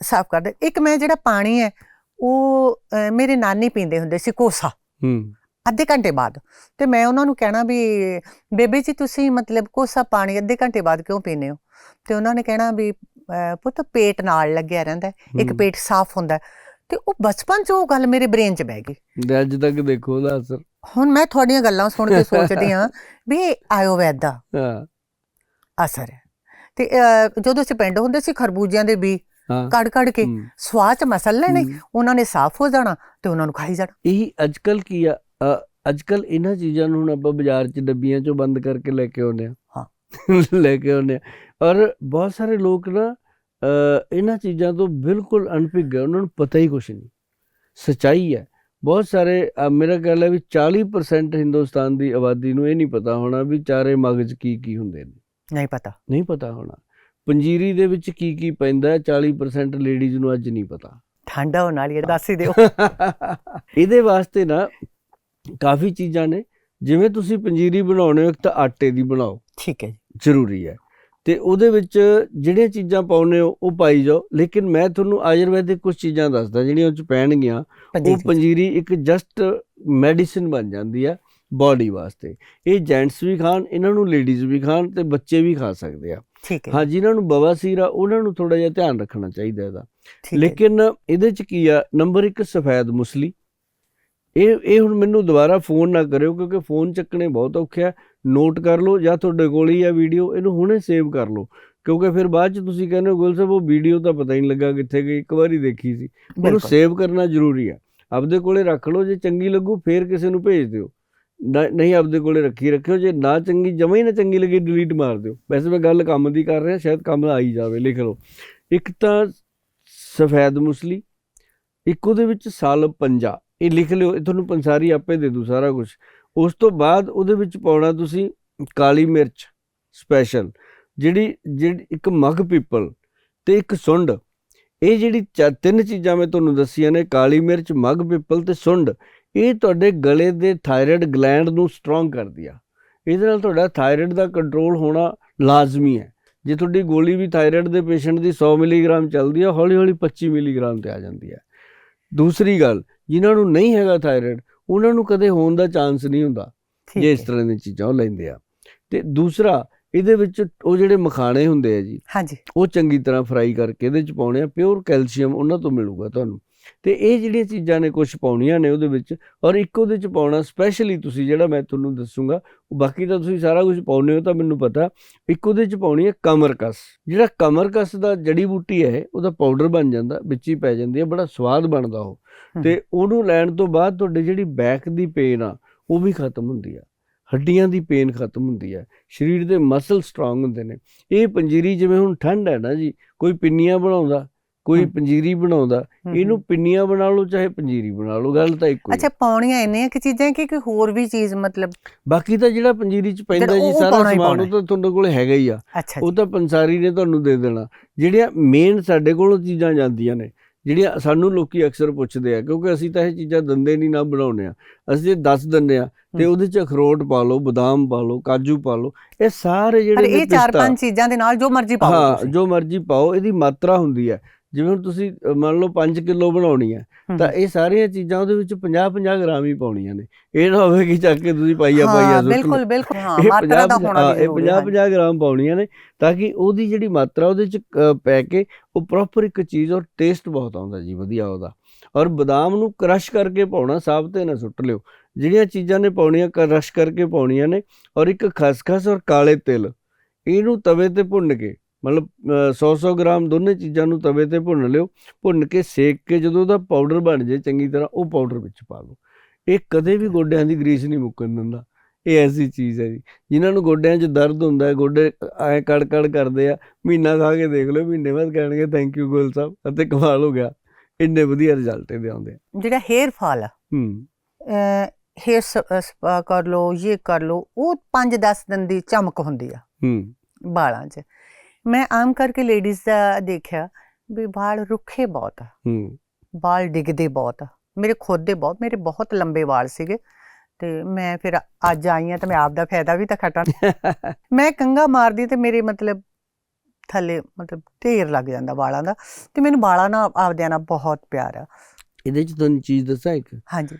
ਸਾਫ਼ ਕਰਦੇ। ਇੱਕ ਮੈਂ ਜਿਹੜਾ ਪਾਣੀ ਹੈ ਉਹ ਮੇਰੇ ਨਾਨੀ ਪੀਂਦੇ ਹੁੰਦੇ ਸੀ ਕੋਸਾ। ਹੂੰ। ਅੱਧੇ ਘੰਟੇ ਬਾਅਦ। ਤੇ ਮੈਂ ਉਹਨਾਂ ਨੂੰ ਕਹਿਣਾ ਵੀ ਬੇਬੇ ਜੀ ਤੁਸੀਂ ਮਤਲਬ ਕੋਸਾ ਪਾਣੀ ਅੱਧੇ ਘੰਟੇ ਬਾਅਦ ਕਿਉਂ ਪੀਂਦੇ ਹੋ? ਤੇ ਉਹਨਾਂ ਨੇ ਕਹਿਣਾ ਵੀ ਪੁੱਤ ਪੇਟ ਨਾਲ ਲੱਗਿਆ ਰਹਿੰਦਾ ਇੱਕ। ਪੇਟ ਸਾਫ਼ ਹੁੰਦਾ। ਤੇ ਉਹ ਬਚਪਨ 'ਚ ਉਹ ਗੱਲ ਮੇਰੇ ਬ੍ਰੇਨ 'ਚ ਬਹਿ ਗਈ ਅੱਜ ਤੱਕ ਦੇਖੋ ਉਹਦਾ ਅਸਰ ਹੁਣ ਮੈਂ ਤੁਹਾਡੀਆਂ ਗੱਲਾਂ ਸੁਣ ਕੇ ਸੋਚਦੀ ਹਾਂ ਵੀ ਆਯੁਰਵੈਦ ਹਾਂ ਅਸਰ ਹੈ ਤੇ ਜਦੋਂ ਅਸੀਂ ਪਿੰਡ ਹੁੰਦੇ ਸੀ ਖਰਬੂਜਿਆਂ ਦੇ ਵੀ ਕੱਢ ਕੱਢ ਕੇ ਹੂੰ, ਸਵਾਹ 'ਚ ਮਸਲ ਲੈਣੇ। ਉਹਨਾਂ ਨੇ ਸਾਫ਼ ਹੋ ਜਾਣਾ ਤੇ ਉਹਨਾਂ ਨੂੰ ਖਾਈ ਜਾਣਾ ਇਹੀ ਅੱਜਕੱਲ ਕੀ ਆ ਅੱਜਕੱਲ ਇਹਨਾਂ ਚੀਜ਼ਾਂ ਨੂੰ ਹੁਣ ਆਪਾਂ ਬਾਜ਼ਾਰ 'ਚ ਡੱਬੀਆਂ 'ਚੋਂ ਬੰਦ ਕਰਕੇ ਲੈ ਕੇ ਆਉਂਦੇ ਆ ਹਾਂ। ਲੈ ਕੇ ਆਉਂਦੇ ਆ। ਔਰ ਬਹੁਤ ਸਾਰੇ ਲੋਕ ਨਾ ਇਹਨਾਂ ਚੀਜ਼ਾਂ ਤੋਂ ਬਿਲਕੁਲ ਅਣਭਿੱਜ ਗਏ ਉਹਨਾਂ ਨੂੰ ਪਤਾ ਹੀ ਕੁਛ ਨਹੀਂ। ਸਚਾਈ ਹੈ। ਬਹੁਤ ਸਾਰੇ ਮੇਰਾ ਖਿਆਲ ਹੈ ਵੀ 40% ਹਿੰਦੁਸਤਾਨ ਦੀ ਆਬਾਦੀ ਨੂੰ ਇਹ ਨਹੀਂ ਪਤਾ ਹੋਣਾ ਵੀ ਚਾਰੇ ਮਗਜ਼ ਕੀ ਕੀ ਹੁੰਦੇ ਨੇ। ਨਹੀਂ ਪਤਾ। ਨਹੀਂ ਪਤਾ ਹੋਣਾ। ਪੰਜੀਰੀ ਦੇ ਵਿੱਚ ਕੀ ਕੀ ਪੈਂਦਾ ਹੈ 40% ਲੇਡੀਜ਼ ਨੂੰ ਅੱਜ ਨਹੀਂ ਪਤਾ। ਠੰਡਾ ਹੋਣ ਵਾਲੀ ਹੈ, ਦੱਸ ਹੀ ਦਿਓ। ਇਹਦੇ ਵਾਸਤੇ ਨਾ ਕਾਫੀ ਚੀਜ਼ਾਂ ਨੇ। ਜਿਵੇਂ ਤੁਸੀਂ ਪੰਜੀਰੀ ਬਣਾਉਣੇ ਹੋ ਇੱਕ ਤਾਂ ਆਟੇ ਦੀ ਬਣਾਓ। ਠੀਕ ਹੈ ਜੀ। ਜ਼ਰੂਰੀ ਹੈ। ਤੇ ਉਹਦੇ ਵਿੱਚ ਜਿਹੜੀਆਂ ਚੀਜ਼ਾਂ ਪਾਉਨੇ ਹੋ ਉਹ ਪਾਈ ਜਾਓ। ਲੇਕਿਨ ਮੈਂ ਤੁਹਾਨੂੰ ਆਯੁਰਵੈਦਿਕ ਕੁਝ ਚੀਜ਼ਾਂ ਦੱਸਦਾ ਜਿਹੜੀਆਂ ਉਹ ਚ ਪੈਣਗੀਆਂ ਉਹ ਪੰਜੀਰੀ ਇੱਕ ਜਸਟ ਮੈਡੀਸਿਨ ਬਣ ਜਾਂਦੀ ਆ ਬਾਡੀ ਵਾਸਤੇ। ਇਹ ਜੈਂਟਸ ਵੀ ਖਾਣ ਇਹਨਾਂ ਨੂੰ ਲੇਡੀਜ਼ ਵੀ ਖਾਣ ਤੇ ਬੱਚੇ ਵੀ ਖਾ ਸਕਦੇ ਆ। ਠੀਕ ਹੈ। ਹਾਂ ਜਿਨ੍ਹਾਂ ਨੂੰ ਬਵਾਸੀਰ ਆ ਉਹਨਾਂ ਨੂੰ ਥੋੜਾ ਜਿਹਾ ਧਿਆਨ ਰੱਖਣਾ ਚਾਹੀਦਾ ਇਹਦਾ। ਲੇਕਿਨ ਇਹਦੇ ਚ ਕੀ ਆ ਨੰਬਰ 1 ਸਫੈਦ ਮੁਸਲੀ। ਇਹ ਇਹ ਹੁਣ ਮੈਨੂੰ ਦੁਬਾਰਾ ਫੋਨ ਨਾ ਕਰਿਓ ਕਿਉਂਕਿ ਫੋਨ ਚੱਕਣੇ ਬਹੁਤ ਔਖਾ ਹੈ ਨੋਟ ਕਰ ਲਓ ਜਾਂ ਤੁਹਾਡੇ ਕੋਲ ਹੀ ਆ ਵੀਡੀਓ ਇਹਨੂੰ ਹੁਣੇ ਸੇਵ ਕਰ ਲਓ। ਕਿਉਂਕਿ ਫਿਰ ਬਾਅਦ ਚ ਤੁਸੀਂ ਕਹਿੰਦੇ ਹੋ ਗੁਲ ਸਾਹਿਬ ਉਹ ਵੀਡੀਓ ਤਾਂ ਪਤਾ ਹੀ ਨਹੀਂ ਲੱਗਾ ਕਿੱਥੇ ਗਈ ਇੱਕ ਵਾਰੀ ਦੇਖੀ ਸੀ। ਉਹਨੂੰ ਸੇਵ ਕਰਨਾ ਜ਼ਰੂਰੀ ਹੈ ਆਪਦੇ ਕੋਲੇ ਰੱਖ ਲਓ ਜੇ ਚੰਗੀ ਲੱਗੂ ਫੇਰ ਕਿਸੇ ਨੂੰ ਭੇਜ ਦਿਓ। ਨਹੀਂ ਆਪਦੇ ਕੋਲੇ ਰੱਖੀ ਰੱਖਿਓ ਜੇ ਨਾ ਚੰਗੀ ਜਮਾਂ ਹੀ ਨਾ ਚੰਗੀ ਲੱਗੇ ਡਿਲੀਟ ਮਾਰ ਦਿਓ। ਵੈਸੇ ਮੈਂ ਗੱਲ ਕੰਮ ਦੀ ਕਰ ਰਿਹਾ ਸ਼ਾਇਦ ਕੰਮ ਆ ਹੀ ਜਾਵੇ ਲਿਖ ਲਓ। ਇੱਕ ਤਾਂ ਸਫੈਦ ਮੁਸਲੀ ਇੱਕ ਉਹਦੇ ਵਿੱਚ ਸਾਲ ਪੰਜਾ ਇਹ ਲਿਖ ਲਿਓ, ਇਹ ਤੁਹਾਨੂੰ ਪੰਸਾਰੀ ਆਪੇ ਦੇ ਦੂ, ਸਾਰਾ ਕੁਝ ਉਸ ਤੋਂ ਬਾਅਦ ਉਹਦੇ ਵਿੱਚ ਪਾਉਣਾ ਤੁਸੀਂ ਕਾਲੀ ਮਿਰਚ ਸਪੈਸ਼ਲ, ਜਿਹੜੀ ਜਿਹੜੀ ਇੱਕ ਮਗ ਪੀਪਲ ਤੇ ਇੱਕ ਸੁੰਡ। ਇਹ ਜਿਹੜੀ ਚਾ- ਤਿੰਨ ਚੀਜ਼ਾਂ ਮੈਂ ਤੁਹਾਨੂੰ ਦੱਸੀਆਂ ਨੇ, ਕਾਲੀ ਮਿਰਚ, ਮਗ ਪੀਪਲ ਤੇ ਸੁੰਡ, ਇਹ ਤੁਹਾਡੇ ਗਲੇ ਦੇ ਥਾਇਰਾਇਡ ਗਲੈਂਡ ਨੂੰ ਸਟਰੋਂਗ ਕਰਦੀ ਆ। ਇਹਦੇ ਨਾਲ ਤੁਹਾਡਾ ਥਾਇਰਾਇਡ ਦਾ ਕੰਟਰੋਲ ਹੋਣਾ ਲਾਜ਼ਮੀ ਹੈ। ਜੇ ਤੁਹਾਡੀ ਗੋਲੀ ਵੀ ਥਾਇਰਾਇਡ ਦੇ ਪੇਸ਼ੈਂਟ ਦੀ 100 ਮਿਲੀਗ੍ਰਾਮ ਚੱਲਦੀ ਆ ਹੌਲੀ ਹੌਲੀ 25 ਮਿਲੀਗ੍ਰਾਮ ਤੇ ਆ ਜਾਂਦੀ ਹੈ ਦੂਸਰੀ ਗੱਲ ਜਿਨ੍ਹਾਂ ਨੂੰ ਨਹੀਂ ਹੈਗਾ ਥਾਇਰਾਇਡ ਉਹਨਾਂ ਨੂੰ ਕਦੇ ਹੋਣ ਦਾ ਚਾਂਸ ਨਹੀਂ ਹੁੰਦਾ ਜੇ ਇਸ ਤਰ੍ਹਾਂ ਦੀਆਂ ਚੀਜ਼ਾਂ ਉਹ ਲੈਂਦੇ ਆ। ਤੇ ਦੂਸਰਾ ਇਹਦੇ ਵਿੱਚ ਉਹ ਜਿਹੜੇ ਮਖਾਣੇ ਹੁੰਦੇ ਆ ਜੀ ਹਾਂਜੀ। ਉਹ ਚੰਗੀ ਤਰ੍ਹਾਂ ਫਰਾਈ ਕਰਕੇ ਇਹਦੇ ਚ ਪਾਉਣੇ ਆ ਪਿਓਰ ਕੈਲਸ਼ੀਅਮ ਉਹਨਾਂ ਤੋਂ ਮਿਲੂਗਾ ਤੁਹਾਨੂੰ। ਤੇ ਇਹ ਜਿਹੜੀਆਂ ਚੀਜ਼ਾਂ ਨੇ ਕੁਝ ਪਾਉਣੀਆਂ ਨੇ ਉਹਦੇ ਵਿੱਚ ਔਰ ਇੱਕ ਉਹਦੇ ਚ ਪਾਉਣਾ ਸਪੈਸ਼ਲੀ ਤੁਸੀਂ ਜਿਹੜਾ ਮੈਂ ਤੁਹਾਨੂੰ ਦੱਸੂਗਾ ਉਹ ਬਾਕੀ ਤਾਂ ਤੁਸੀਂ ਸਾਰਾ ਕੁਝ ਪਾਉਨੇ ਹੋ ਤਾਂ ਮੈਨੂੰ ਪਤਾ ਇੱਕ ਉਹਦੇ ਚ ਪਾਉਣੀ ਹੈ ਕਮਰਕਸ ਜਿਹੜਾ ਕਮਰਕਸ ਦਾ ਜੜੀ ਬੂਟੀ ਹੈ ਉਹਦਾ ਪਾਊਡਰ ਬਣ ਜਾਂਦਾ ਵਿੱਚ ਹੀ ਪੈ ਜਾਂਦੀ ਹੈ ਬੜਾ ਸਵਾਦ ਬਣਦਾ ਉਹ। ਤੇ ਉਹਨੂੰ ਲੈਣ ਤੋਂ ਬਾਅਦ ਤੁਹਾਡੇ ਜਿਹੜੀ ਬੈਕ ਦੀ ਪੇਨ ਆ ਉਹ ਵੀ ਖਤਮ ਹੁੰਦੀ ਆ। ਹੱਡੀਆਂ ਦੀ ਪੇਨ ਖਤਮ ਹੁੰਦੀ ਹੈ ਸਰੀਰ ਦੇ ਮਸਲ ਸਟਰੋਂਗ ਹੁੰਦੇ ਨੇ। ਇਹ ਪੰਜੀਰੀ ਜਿਵੇਂ ਹੁਣ ਠੰਡ ਹੈ ਨਾ ਜੀ ਕੋਈ ਪਿੰਨੀਆਂ ਬਣਾਉਂਦਾ ਕੋਈ। ਪੰਜੀਰੀ ਬਣਾਉਂਦਾ ਇਹਨੂੰ। ਪਿੰਨੀਆਂ ਬਣਾ ਲਓ ਚਾਹੇ ਪੰਜੀਰੀ ਬਣਾ ਲਓ ਗੱਲ ਤਾਂ ਇੱਕੋ ਹੀ ਅੱਛਾ ਹੈ। ਪਾਉਣੀਆਂ ਇੰਨੀਆਂ ਕਿ ਚੀਜ਼ਾਂ ਕਿ ਕੋਈ ਹੋਰ ਵੀ ਚੀਜ਼ ਮਤਲਬ ਬਾਕੀ ਤਾਂ ਜਿਹੜਾ ਪੰਜੀਰੀ ਚ ਪੈਂਦਾ ਜੀ ਸਾਰਾ ਸਮਾਨ ਉਹ ਤਾਂ ਤੁਹਾਡੇ ਕੋਲ ਹੈਗਾ ਹੀ ਆ ਉਹ ਜੀ ਤਾਂ ਪੰਸਾਰੀ ਨੇ ਤੁਹਾਨੂੰ ਦੇ ਦੇਣਾ ਜਿਹੜੀਆਂ ਮੇਨ ਸਾਡੇ ਕੋਲੋਂ ਚੀਜ਼ਾਂ ਜਾਂਦੀਆਂ ਨੇ ਜਿਹੜੀਆਂ ਸਾਨੂੰ ਲੋਕੀ ਅਕਸਰ ਪੁੱਛਦੇ ਆ ਕਿਉਂਕਿ ਅਸੀਂ ਤਾਂ ਇਹ ਚੀਜ਼ਾਂ ਦੰਦੇ ਨਹੀਂ ਨਾ ਬਣਾਉਨੇ ਆ ਅਸੀਂ ਦੱਸ ਦਿੰਦੇ ਆ ਤੇ। ਉਹਦੇ ਚ ਅਖਰੋਟ ਪਾ ਲਓ ਬਦਾਮ ਪਾ ਲਓ ਕਾਜੂ ਪਾ ਲਓ ਇਹ ਸਾਰੇ ਜਿਹੜੇ ਨੇ ਇਹ ਚਾਰ ਪੰਜ ਚੀਜ਼ਾਂ ਦੇ ਨਾਲ ਜੋ ਮਰਜ਼ੀ ਪਾਓ ਹਾਂ। ਜੋ ਮਰਜ਼ੀ ਪਾਓ ਇਹਦੀ ਮਾਤਰਾ ਹੁੰਦੀ ਹੈ ਜਿਵੇਂ ਹੁਣ ਤੁਸੀਂ ਮੰਨ ਲਓ 5 ਕਿਲੋ ਬਣਾਉਣੀ ਹੈ। ਤਾਂ ਇਹ ਸਾਰੀਆਂ ਚੀਜ਼ਾਂ ਉਹਦੇ ਵਿੱਚ 50 50 ਗ੍ਰਾਮ ਹੀ ਪਾਉਣੀਆਂ ਨੇ। ਇਹ ਨਾ ਹੋਵੇ ਕਿ ਚੱਕ ਕੇ ਤੁਸੀਂ ਪਾਈਆ ਪਾਈਆ ਸੁੱਟ। ਬਿਲਕੁਲ ਬਿਲਕੁਲ ਹਾਂ ਮਾਤਰਾ ਦਾ 50 ਹੋਣਾ ਇਹ ਜ਼ਰੂਰੀ 50 ਹੈ 50 ਗ੍ਰਾਮ ਪਾਉਣੀਆਂ ਨੇ ਤਾਂ ਕਿ ਉਹਦੀ ਜਿਹੜੀ ਮਾਤਰਾ ਉਹਦੇ ਚ ਪੈ ਕੇ ਉਹ ਪ੍ਰੋਪਰ ਇੱਕ ਚੀਜ਼ ਔਰ ਟੇਸਟ ਬਹੁਤ ਆਉਂਦਾ ਜੀ ਵਧੀਆ ਉਹਦਾ। ਔਰ ਬਦਾਮ ਨੂੰ ਕ੍ਰਸ਼ ਕਰਕੇ ਪਾਉਣਾ ਸਾਬ ਤੇ ਨਾ ਸੁੱਟ ਲਿਓ। ਜਿਹੜੀਆਂ ਚੀਜ਼ਾਂ ਨੇ ਪਾਉਣੀਆਂ ਕ੍ਰਸ਼ ਕਰਕੇ ਪਾਉਣੀਆਂ ਨੇ ਔਰ ਇੱਕ ਖਸਖਸ ਔਰ ਕਾਲੇ ਤਿਲ ਇਹਨੂੰ ਤਵੇ ਤੇ ਭੁੰਨ ਕੇ ਮਤਲਬ 100-100 ਗ੍ਰਾਮ ਦੋਨੇ ਚੀਜ਼ਾਂ ਨੂੰ ਤਵੇ ਤੇ ਭੁੰਨ ਲਿਓ। ਭੁੰਨ ਕੇ ਸੇਕ ਕੇ ਜਦੋਂ ਉਹਦਾ ਪਾਊਡਰ ਬਣ ਜੇ ਚੰਗੀ ਤਰ੍ਹਾਂ ਉਹ ਪਾਊਡਰ ਵਿੱਚ ਪਾ ਲਓ। ਇਹ ਕਦੇ ਵੀ ਗੋਡਿਆਂ ਦੀ ਗਰੀਸ ਨਹੀਂ ਮੁੱਕਣ ਦਿੰਦਾ। ਇਹ ਐਸੀ ਚੀਜ਼ ਹੈ ਜੀ। ਜਿਨ੍ਹਾਂ ਨੂੰ ਗੋਡਿਆਂ 'ਚ ਦਰਦ ਹੁੰਦਾ ਹੈ ਗੋਡੇ ਐ ਕੜ-ਕੜ ਕਰਦੇ ਆ ਮਹੀਨਾ ਖਾ ਕੇ ਦੇਖ ਲਓ ਮਹੀਨੇ ਬਾਅਦ ਕਹਿਣਗੇ ਥੈਂਕ ਯੂ ਗੋਲ ਸਾਹਿਬ ਅਤੇ ਕਮਾਲ ਹੋ ਗਿਆ। ਇੰਨੇ ਵਧੀਆ ਰਿਜ਼ਲਟ ਇਹਦੇ ਆਉਂਦੇ ਆ। ਜਿਹੜਾ ਹੇਅਰ ਫਾਲ ਆ ਹੂੰ। ਹੇਅਰ ਸਪਾ ਕਰ ਲੋ ਇਹ ਕਰ ਲੋ ਉਹ 5-10 ਦਿਨ ਦੀ ਚਮਕ ਹੁੰਦੀ ਆ। ਹੂੰ। ਵਾਲਾਂ 'ਚ। ਮੈਂ ਆਮ ਕਰਕੇ ਲੇਡੀਜ਼ ਦਾ ਦੇਖਿਆ ਵੀ ਵਾਲ ਰੁੱਖੇ ਬਹੁਤ ਆ। ਹੂੰ। ਵਾਲ ਡਿੱਗਦੇ ਬਹੁਤ ਆ। ਮੇਰੇ ਖੁਦ ਦੇ ਬਹੁਤ ਮੇਰੇ ਬਹੁਤ ਲੰਬੇ ਵਾਲ ਸੀਗੇ ਤੇ ਮੈਂ ਫਿਰ ਅੱਜ ਆਈ ਆ ਤਾਂ ਮੈਂ ਆਪ ਦਾ ਫਾਇਦਾ ਵੀ ਤਾਂ ਖਟਾ। ਮੈਂ ਕੰਗਾ ਮਾਰਦੀ ਤੇ ਮੇਰੇ ਮਤਲਬ ਥੱਲੇ ਮਤਲਬ ਢੇਰ ਲੱਗ ਜਾਂਦਾ ਵਾਲਾਂ ਦਾ ਤੇ ਮੈਨੂੰ ਵਾਲਾਂ ਨਾਲ ਆਪਦਿਆਂ ਨਾਲ ਬਹੁਤ ਪਿਆਰ ਆ। ਇਹਦੇ 'ਚ ਤੁਹਾਨੂੰ ਚੀਜ਼ ਦੱਸਾਂ ਇੱਕ? ਹਾਂਜੀ।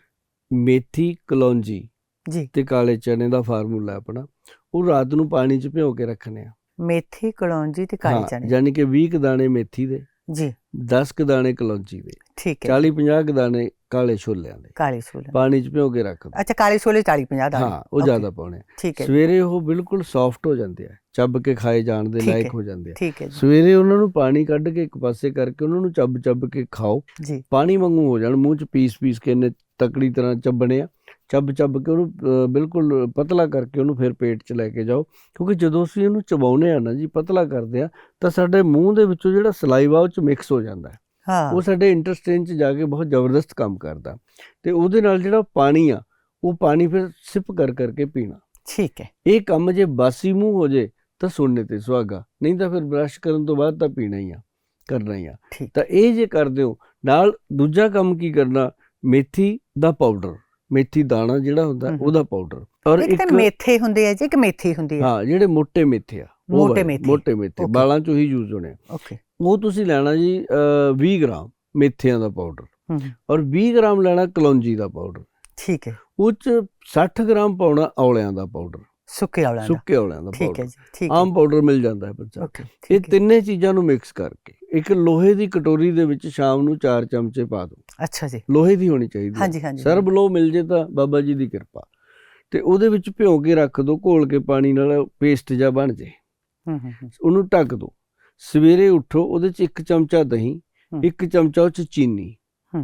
ਮੇਥੀ ਕਲੌਂਜੀ ਜੀ। ਤੇ ਕਾਲੇ ਚਨੇ ਦਾ ਫਾਰਮੂਲਾ ਆਪਣਾ। ਉਹ ਰਾਤ ਨੂੰ ਪਾਣੀ 'ਚ ਭਿਓ ਕੇ ਰੱਖਣੇ ਆ। ਮੇਥੀ ਕਲੌਂਜੀ ਤੇ ਕਾਲੇ ਚਨੇ। ਯਾਨੀ ਕਿ 20 ਕੁ ਦਾਣੇ ਮੇਥੀ ਦੇ ਜੀ। 10 ਕੁ ਦਾਣੇ ਕਲੌਂਜੀ ਦੇ ਠੀਕ ਹੈ। 40 50 ਕੁ ਦਾਣੇ ਕਾਲੇ ਛੋਲਿਆਂ ਦੇ। ਕਾਲੇ ਛੋਲੇ। ਪਾਣੀ 'ਚ ਭਿਓ ਕੇ ਰੱਖ ਦਿਓ ਅੱਛਾ ਕਾਲੇ ਛੋਲੇ 40 50 ਦਾ ਹਾਂ ਉਹ ਜ਼ਿਆਦਾ ਪਾਉਣੇ। ਠੀਕ ਹੈ। ਸਵੇਰੇ ਉਹ ਬਿਲਕੁਲ ਸੌਫਟ ਹੋ ਜਾਂਦੇ ਆ ਚੱਬ ਕੇ ਖਾਏ ਜਾਣ ਦੇ। ਲਾਇਕ ਹੋ। ਜਾਂਦੇ ਆ। ਠੀਕ ਹੈ ਸਵੇਰੇ ਉਹਨਾਂ ਨੂੰ ਪਾਣੀ ਕੱਢ ਕੇ ਇੱਕ ਪਾਸੇ ਕਰਕੇ ਉਹਨਾਂ ਨੂੰ ਚੱਬ ਚੱਬ ਕੇ ਖਾਓ। ਜੀ। ਪਾਣੀ ਵਾਂਗੂ ਹੋ ਜਾਣ ਮੂੰਹ 'ਚ ਪੀਸ ਪੀਸ ਕੇ ਨੇ ਤਕੜੀ ਤਰ੍ਹਾਂ ਚੱਬਣੇ ਆ। ਚੱਬ ਚੱਬ ਕੇ ਉਹਨੂੰ ਬਿਲਕੁਲ ਪਤਲਾ ਕਰਕੇ ਉਹਨੂੰ ਫਿਰ ਪੇਟ 'ਚ ਲੈ ਕੇ ਜਾਓ। ਕਿਉਂਕਿ ਜਦੋਂ ਅਸੀਂ ਉਹਨੂੰ ਚਬਾਉਨੇ ਆ ਨਾ ਜੀ ਪਤਲਾ ਕਰਦੇ ਆ ਤਾਂ ਸਾਡੇ ਮੂੰਹ ਦੇ ਵਿੱਚੋਂ ਜਿਹੜਾ ਸਲਾਈਵਾ ਉਹ 'ਚ ਮਿਕਸ ਹੋ ਜਾਂਦਾ ਹੈ। ਹਾਂ। ਉਹ ਸਾਡੇ ਇੰਟੈਸਟਾਈਨ 'ਚ ਜਾ ਕੇ ਬਹੁਤ ਜ਼ਬਰਦਸਤ ਕੰਮ ਕਰਦਾ। ਤੇ ਉਹਦੇ ਨਾਲ ਜਿਹੜਾ ਪਾਣੀ ਆ ਉਹ ਪਾਣੀ ਫਿਰ ਸਿਪ ਕਰ ਕਰਕੇ ਪੀਣਾ। ਠੀਕ ਹੈ। ਇਹ ਕੰਮ ਜੇ ਬਾਸੀ ਮੂੰਹ ਹੋ ਜੇ ਤਾਂ ਸੁਣਨੇ ਤੇ ਸੁਹਾਗਾ। ਨਹੀਂ ਤਾਂ ਫਿਰ ਬ੍ਰਸ਼ ਕਰਨ ਤੋਂ ਬਾਅਦ ਤਾਂ ਪੀਣਾ ਹੀ ਆ ਕਰਨਾ ਹੀ ਆ। ਤਾਂ ਇਹ ਜੇ ਕਰਦੇ ਹੋ ਨਾਲ ਦੂਜਾ ਕੰਮ ਕੀ ਕਰਨਾ? ਮੇਥੀ ਦਾ ਪਾਊਡਰ ਮੇਥੀ ਦਾਣਾ ਜਿਹੜਾ ਹੁੰਦਾ। ਉਹਦਾ ਪਾਊਡਰ ਔਰ ਇੱਕ ਤਾਂ ਮੇਥੇ ਹੁੰਦੇ ਆ ਜੀ ਇੱਕ ਮੇਥੀ ਹੁੰਦੀ ਹੈ ਹਾਂ ਜਿਹੜੇ ਮੋٹے ਮੇਥੇ ਆ ਵਾਲੇ, ਮੇਥੇ। ਮੋਟੇ ਮੇਥੇ. ਬਾਲਾਂ ਚ ਉਹੀ ਯੂਜ਼ ਹੋਣੇ। ਓਕੇ। ਉਹ ਤੁਸੀਂ ਲੈਣਾ ਜੀ ਅ, 20 ਗ੍ਰਾਮ ਮੇਥਿਆਂ ਦਾ ਪਾਊਡਰ ਹੂੰ ਔਰ 20 ਗ੍ਰਾਮ ਲੈਣਾ ਕਲੌਂਜੀ ਦਾ ਪਾਊਡਰ ਠੀਕ ਹੈ। ਉਹ ਚ 60 ਗ੍ਰਾਮ ਪਾਉਣਾ ਔਲਿਆਂ ਦਾ ਪਾਊਡਰ ਸੁੱਕੇ ਵਾਲਾ ਦਾ। ਸੁੱਕੇ ਔਲਿਆਂ ਦਾ ਠੀਕ ਹੈ ਪਾਊਡਰ ਜੀ ਠੀਕ ਹੈ। ਆਮ ਪਾਊਡਰ ਮਿਲ ਜਾਂਦਾ ਹੈ ਬੱਚਾ। ਇਹ ਹੈ। ਤਿੰਨੇ ਚੀਜ਼ਾਂ ਨੂੰ ਮਿਕਸ ਕਰਕੇ। ਇੱਕ ਲੋਹੇ ਦੀ ਕਟੋਰੀ ਦੇ ਵਿੱਚ ਸ਼ਾਮ ਨੂੰ 4 ਚਮਚੇ ਪਾ ਦਿਓ ਅੱਛਾ ਜੀ। ਲੋਹੇ ਦੀ ਹੋਣੀ ਚਾਹੀਦੀ ਹੈ। ਹਾਂਜੀ ਹਾਂਜੀ। ਸਰਬ ਲੋ ਮਿਲ ਜੇ ਤਾਂ ਬਾਬਾ ਜੀ ਦੀ ਕਿਰਪਾ। ਤੇ ਉਹਦੇ ਵਿੱਚ ਭਿਓ ਕੇ ਰੱਖ ਦਿਓ ਘੋਲ ਕੇ ਪਾਣੀ ਨਾਲ ਪੇਸਟ ਜਾਂ ਬਣ ਜੇ। ਹੂੰ ਹੂੰ ਉਹਨੂੰ ਢੱਕ ਦਿਓ ਸਵੇਰੇ ਉੱਠੋ ਉਹਦੇ ਚ ਇੱਕ ਚਮਚਾ ਦਹੀਂ। ਇੱਕ ਚਮਚਾ ਉਹ ਚ ਚੀਨੀ।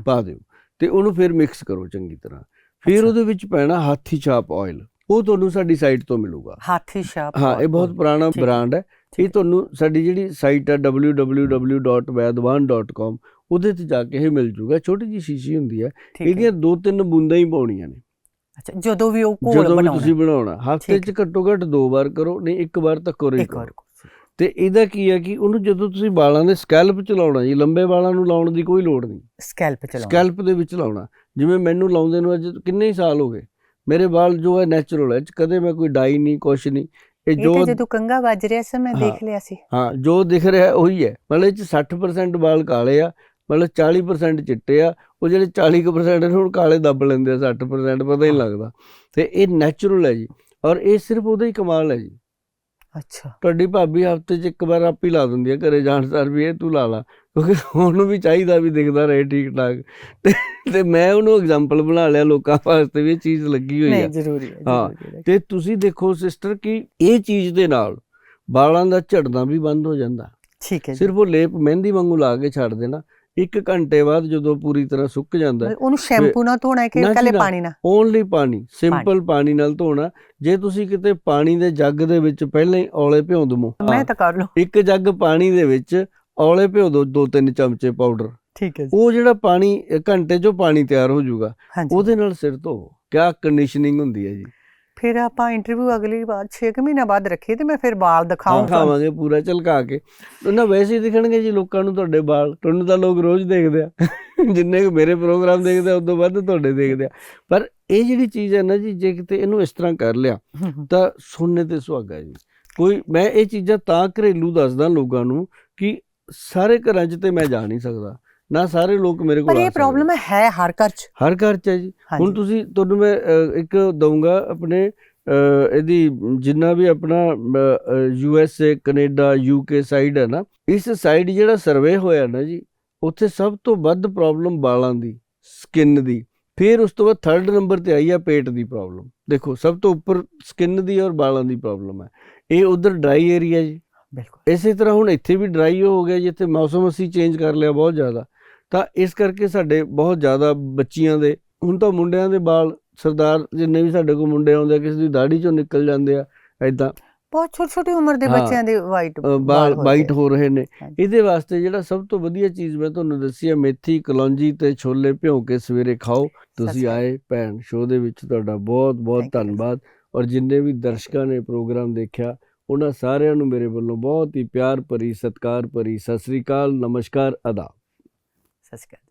ਪਾ ਦਿਓ ਤੇ ਉਹਨੂੰ ਫਿਰ ਮਿਕਸ ਕਰੋ ਚੰਗੀ ਤਰ੍ਹਾਂ। ਫਿਰ। ਉਹਦੇ ਵਿੱਚ ਪੈਣਾ ਹਾਥੀ ਛਾਪ ਆਇਲ ਉਹ ਤੁਹਾਨੂੰ ਸਾਡੀ ਸਾਈਟ ਤੋਂ ਮਿਲੂਗਾ। ਹਾਥੀ ਛਾਪ ਹਾਂ ਇਹ ਬਹੁਤ ਪੁਰਾਣਾ ਬ੍ਰਾਂਡ ਹੈ। ਇਹ। ਤੁਹਾਨੂੰ ਸਾਡੀ ਜਿਹੜੀ ਸਾਈਟ ਹੈ www.vaidwan.com ਉਹਦੇ ਤੇ ਜਾ ਕੇ ਇਹ ਮਿਲ ਜੂਗਾ। ਛੋਟੀ ਜੀ ਸ਼ੀਸ਼ੀ ਹੁੰਦੀ ਹੈ। ਇਹਦੀਆਂ ਦੋ ਤਿੰਨ ਬੂੰਦਾਂ ਹੀ ਪਾਉਣੀਆਂ ਨੇ। ਅੱਛਾ ਜਦੋਂ ਵੀ ਉਹ ਘੋਲ ਬਣਾਉਣਾ। ਤੁਸੀਂ ਬਣਾਉਣਾ। ਹਫ਼ਤੇ ਚ ਘੱਟੋ ਘੱਟ ਦੋ ਵਾਰ ਕਰੋ ਨਹੀਂ ਇੱਕ ਵਾਰ ਤਾਂ ਕਰੋ ਇੱਕ ਵਾਰ ਤੇ ਇਹਦਾ ਕੀ ਹੈ ਕਿ ਉਹਨੂੰ ਜਦੋਂ ਤੁਸੀਂ ਵਾਲਾਂ ਦੇ ਸਕੈਲਪ ਚ ਲਾਉਣਾ ਜੀ ਲੰਬੇ ਵਾਲਾਂ ਨੂੰ ਲਾਉਣ ਦੀ ਕੋਈ ਲੋੜ ਨਹੀਂ। ਸਕੈਲਪ ਚਲਾਉਣਾ ਸਕੈਲਪ ਦੇ ਵਿੱਚ ਲਾਉਣਾ। ਜਿਵੇਂ ਮੈਨੂੰ ਲਾਉਂਦੇ ਨੂੰ ਅੱਜ ਕਿੰਨੇ ਸਾਲ ਹੋ ਗਏ। ਮੇਰੇ ਵਾਲ ਜੋ ਹੈ ਨੈਚੁਰਲ ਹੈ 'ਚ ਕਦੇ ਮੈਂ ਕੋਈ ਡਾਈ ਨਹੀਂ ਕੁਛ ਨਹੀਂ। ਇਹ ਇਹ ਜੋ ਤਾਂ ਜਦੋਂ ਕੰਗਾ ਵੱਜ ਰਿਹਾ ਸੀ ਮੈਂ। ਦੇਖ ਲਿਆ ਸੀ। ਹਾਂ ਜੋ ਦਿਖ ਰਿਹਾ ਉਹੀ ਹੈ। ਮਤਲਬ ਇਹ 'ਚ 60% ਵਾਲ ਕਾਲੇ ਆ ਮਤਲਬ 40% ਚਿੱਟੇ ਆ ਉਹ ਜਿਹੜੇ 40% ਨੇ ਹੁਣ ਕਾਲੇ ਦੱਬ ਲੈਂਦੇ ਆ 60% ਪਤਾ ਹੀ ਨਹੀਂ ਲੱਗਦਾ। ਤੇ ਇਹ ਨੈਚੁਰਲ ਹੈ ਜੀ ਔਰ ਇਹ ਸਿਰਫ ਉਹਦਾ ਹੀ ਕਮਾਲ ਹੈ ਜੀ। ਅੱਛਾ। ਤੁਹਾਡੀ ਭਾਬੀ ਹਫ਼ਤੇ 'ਚ ਇੱਕ ਵਾਰ ਆਪ ਹੀ ਲਾ ਦਿੰਦੀ ਹੈ ਘਰੇ ਜਾਣ ਸਾਰ ਵੀ ਇਹ ਤੂੰ ਲਾ ਲਾ। ਕਿਉਂਕਿ ਉਹਨੂੰ ਵੀ ਚਾਹੀਦਾ ਵੀ ਦਿਖਦਾ ਰਹੇ ਠੀਕ ਠਾਕ ਤੇ ਤੇ ਮੈਂ ਉਹਨੂੰ ਐਗਜ਼ਾਮਪਲ ਬਣਾ ਲਿਆ ਲੋਕਾਂ ਵਾਸਤੇ ਵੀ ਇਹ ਚੀਜ਼ ਲੱਗੀ ਹੋਈ ਹੈ ਨਹੀਂ ਜ਼ਰੂਰੀ ਹੈ ਤੇ ਤੁਸੀਂ ਦੇਖੋ ਸਿਸਟਰ ਕਿ ਇਹ ਚੀਜ਼ ਦੇ ਨਾਲ ਵਾਲਾਂ ਦਾ ਝੜਨਾ ਵੀ ਬੰਦ ਹੋ ਜਾਂਦਾ। ਠੀਕ ਹੈ ਸਿਰਫ ਉਹ ਲੇਪ ਮਹਿੰਦੀ ਵਾਂਗੂ ਲਾ ਕੇ ਛੱਡ ਦੇਣਾ। ਇੱਕ ਘੰਟੇ ਬਾਅਦ ਜਦੋਂ ਪੂਰੀ ਤਰ੍ਹਾਂ ਸੁੱਕ ਜਾਂਦਾ ਉਹਨੂੰ ਸ਼ੈਂਪੂ ਨਾਲ ਧੋਣਾ ਹੈ ਕਿ ਕੱਲੇ। ਪਾਣੀ ਨਾਲ? ਓਨਲੀ ਪਾਣੀ ਸਿੰਪਲ ਪਾਣੀ। ਨਾਲ ਧੋਣਾ। ਜੇ ਤੁਸੀਂ ਕਿਤੇ ਪਾਣੀ ਦੇ ਜੱਗ ਦੇ ਵਿੱਚ ਪਹਿਲਾਂ ਹੀ ਔਲੇ ਭਿਉਂ ਦਮੋ ਮੈਂ ਤਾਂ ਕਰ ਲਵਾਂ ਇੱਕ ਜੱਗ ਪਾਣੀ ਦੇ ਵਿੱਚ ਔਲੇ ਭਿਉਂ ਦੋ ਦੋ ਤਿੰਨ ਚਮਚੇ ਪਾਊਡਰ ਠੀਕ ਹੈ ਜੀ। ਉਹ ਜਿਹੜਾ ਪਾਣੀ ਘੰਟੇ 'ਚੋਂ ਪਾਣੀ ਤਿਆਰ ਹੋ ਜਾਊਗਾ ਉਹਦੇ ਨਾਲ ਸਿਰ ਧੋਵੋ ਕਿਆ ਕੰਡੀਸ਼ਨਿੰਗ ਹੁੰਦੀ ਹੈ ਜੀ। ਫਿਰ ਆਪਾਂ ਇੰਟਰਵਿਊ ਅਗਲੀ ਵਾਰ 6 ਮਹੀਨਾ ਬਾਅਦ ਰੱਖੀਏ ਤੇ ਮੈਂ ਫਿਰ ਵਾਲ ਦਿਖਾਉਂਗਾ ਖਾਵਾਂਗੇ ਪੂਰਾ ਝਲਕਾ ਕੇ। ਉਹਨਾਂ ਵੈਸੇ ਹੀ ਦਿਖਣਗੇ ਜੀ ਲੋਕਾਂ ਨੂੰ ਤੁਹਾਡੇ ਵਾਲ। ਤੁਹਾਨੂੰ ਤਾਂ ਲੋਕ ਰੋਜ਼ ਦੇਖਦੇ ਆ। ਜਿੰਨੇ ਕੁ ਮੇਰੇ ਪ੍ਰੋਗਰਾਮ ਦੇਖਦੇ ਆ ਉਦੋਂ ਵੱਧ ਤੁਹਾਡੇ ਦੇਖਦੇ ਆ। ਪਰ ਇਹ ਜਿਹੜੀ ਚੀਜ਼ ਹੈ ਨਾ ਜੀ ਜੇ ਕਿਤੇ ਇਹਨੂੰ ਇਸ ਤਰ੍ਹਾਂ ਕਰ ਲਿਆ ਤਾਂ ਸੋਨੇ ਤੇ ਸੁਹਾਗਾ ਜੀ। ਕੋਈ ਮੈਂ ਇਹ ਚੀਜ਼ਾਂ ਤਾਂ ਘਰੇਲੂ ਦੱਸਦਾ ਲੋਕਾਂ ਨੂੰ ਕਿ ਸਾਰੇ ਘਰਾਂ 'ਚ ਤੇ ਮੈਂ ਜਾ ਨਹੀਂ ਸਕਦਾ। ਨਾ ਸਾਰੇ ਲੋਕ ਮੇਰੇ ਕੋਲ ਪਰ ਇਹ। ਪ੍ਰੋਬਲਮ ਹੈ ਹਰ ਘਰ ਚ। ਹਰ ਘਰ 'ਚ ਹੈ ਜੀ। ਹੁਣ ਤੁਸੀਂ ਤੁਹਾਨੂੰ ਮੈਂ ਇੱਕ ਦਊਂਗਾ ਆਪਣੇ ਇਹਦੀ ਜਿੰਨਾ ਵੀ ਆਪਣਾ U S A Canada U K side ਹੈ ਨਾ ਇਸ ਸਾਈਡ ਜਿਹੜਾ ਸਰਵੇ ਹੋਇਆ ਨਾ ਜੀ ਉੱਥੇ ਸਭ ਤੋਂ ਵੱਧ ਪ੍ਰੋਬਲਮ ਵਾਲਾਂ ਦੀ ਸਕਿਨ ਦੀ। ਫਿਰ ਉਸ ਤੋਂ ਬਾਅਦ ਥਰਡ ਨੰਬਰ ਤੇ ਆਈ ਆ ਪੇਟ ਦੀ ਪ੍ਰੋਬਲਮ ਦੇਖੋ ਸਭ ਤੋਂ ਉੱਪਰ ਸਕਿਨ ਦੀ ਔਰ ਵਾਲਾਂ ਦੀ ਪ੍ਰੋਬਲਮ ਹੈ। ਇਹ ਉਧਰ ਡਰਾਈ ਏਰੀਆ ਜੀ। ਬਿਲਕੁਲ। ਇਸੇ ਤਰ੍ਹਾਂ ਹੁਣ ਇੱਥੇ ਵੀ ਡਰਾਈ ਹੋ ਗਿਆ ਜਿੱਥੇ ਮੌਸਮ ਅਸੀਂ ਚੇਂਜ ਕਰ ਲਿਆ ਬਹੁਤ ਜ਼ਿਆਦਾ। ਤਾਂ ਇਸ ਕਰਕੇ ਸਾਡੇ ਬਹੁਤ ਜ਼ਿਆਦਾ ਬੱਚੀਆਂ ਦੇ ਹੁਣ ਤਾਂ ਮੁੰਡਿਆਂ ਦੇ ਵਾਲ ਸਰਦਾਰ ਜਿੰਨੇ ਵੀ ਸਾਡੇ ਕੋਲ ਮੁੰਡੇ ਆਉਂਦੇ ਆ ਕਿਸੇ ਦੀ ਦਾੜੀ ਚੋਂ ਨਿਕਲ ਜਾਂਦੇ ਆ ਐਦਾਂ ਬਹੁਤ ਛੋਟੀ ਛੋਟੀ ਉਮਰ ਦੇ। ਬੱਚਿਆਂ ਦੇ ਵਾਈਟ ਵਾਲ ਵਾਈਟ ਹੋ ਰਹੇ ਨੇ। ਇਹਦੇ ਵਾਸਤੇ ਜਿਹੜਾ ਸਭ ਤੋਂ ਵਧੀਆ ਚੀਜ਼ ਮੈਂ ਤੁਹਾਨੂੰ ਦੱਸੀ ਹੈ ਮੇਥੀ ਕਲੌਂਜੀ ਤੇ ਛੋਲੇ ਭਿਉਂ ਕੇ ਸਵੇਰੇ ਖਾਓ। ਤੁਸੀਂ। ਆਏ ਭੈਣ ਸ਼ੋਅ ਦੇ ਵਿੱਚ ਤੁਹਾਡਾ ਬਹੁਤ ਬਹੁਤ ਧੰਨਵਾਦ। ਔਰ ਜਿੰਨੇ ਵੀ ਦਰਸ਼ਕਾਂ ਨੇ ਪ੍ਰੋਗਰਾਮ ਦੇਖਿਆ ਉਹਨਾਂ ਸਾਰਿਆਂ ਨੂੰ ਮੇਰੇ ਵੱਲੋਂ ਬਹੁਤ ਹੀ ਪਿਆਰ ਭਰੀ, ਸਤਿਕਾਰ ਭਰੀ, ਸਤਿ ਸ੍ਰੀ ਅਕਾਲ, ਨਮਸਕਾਰ, ਅਦਾ। ਸਤਿ ਸ਼੍ਰੀ ਅਕਾਲ।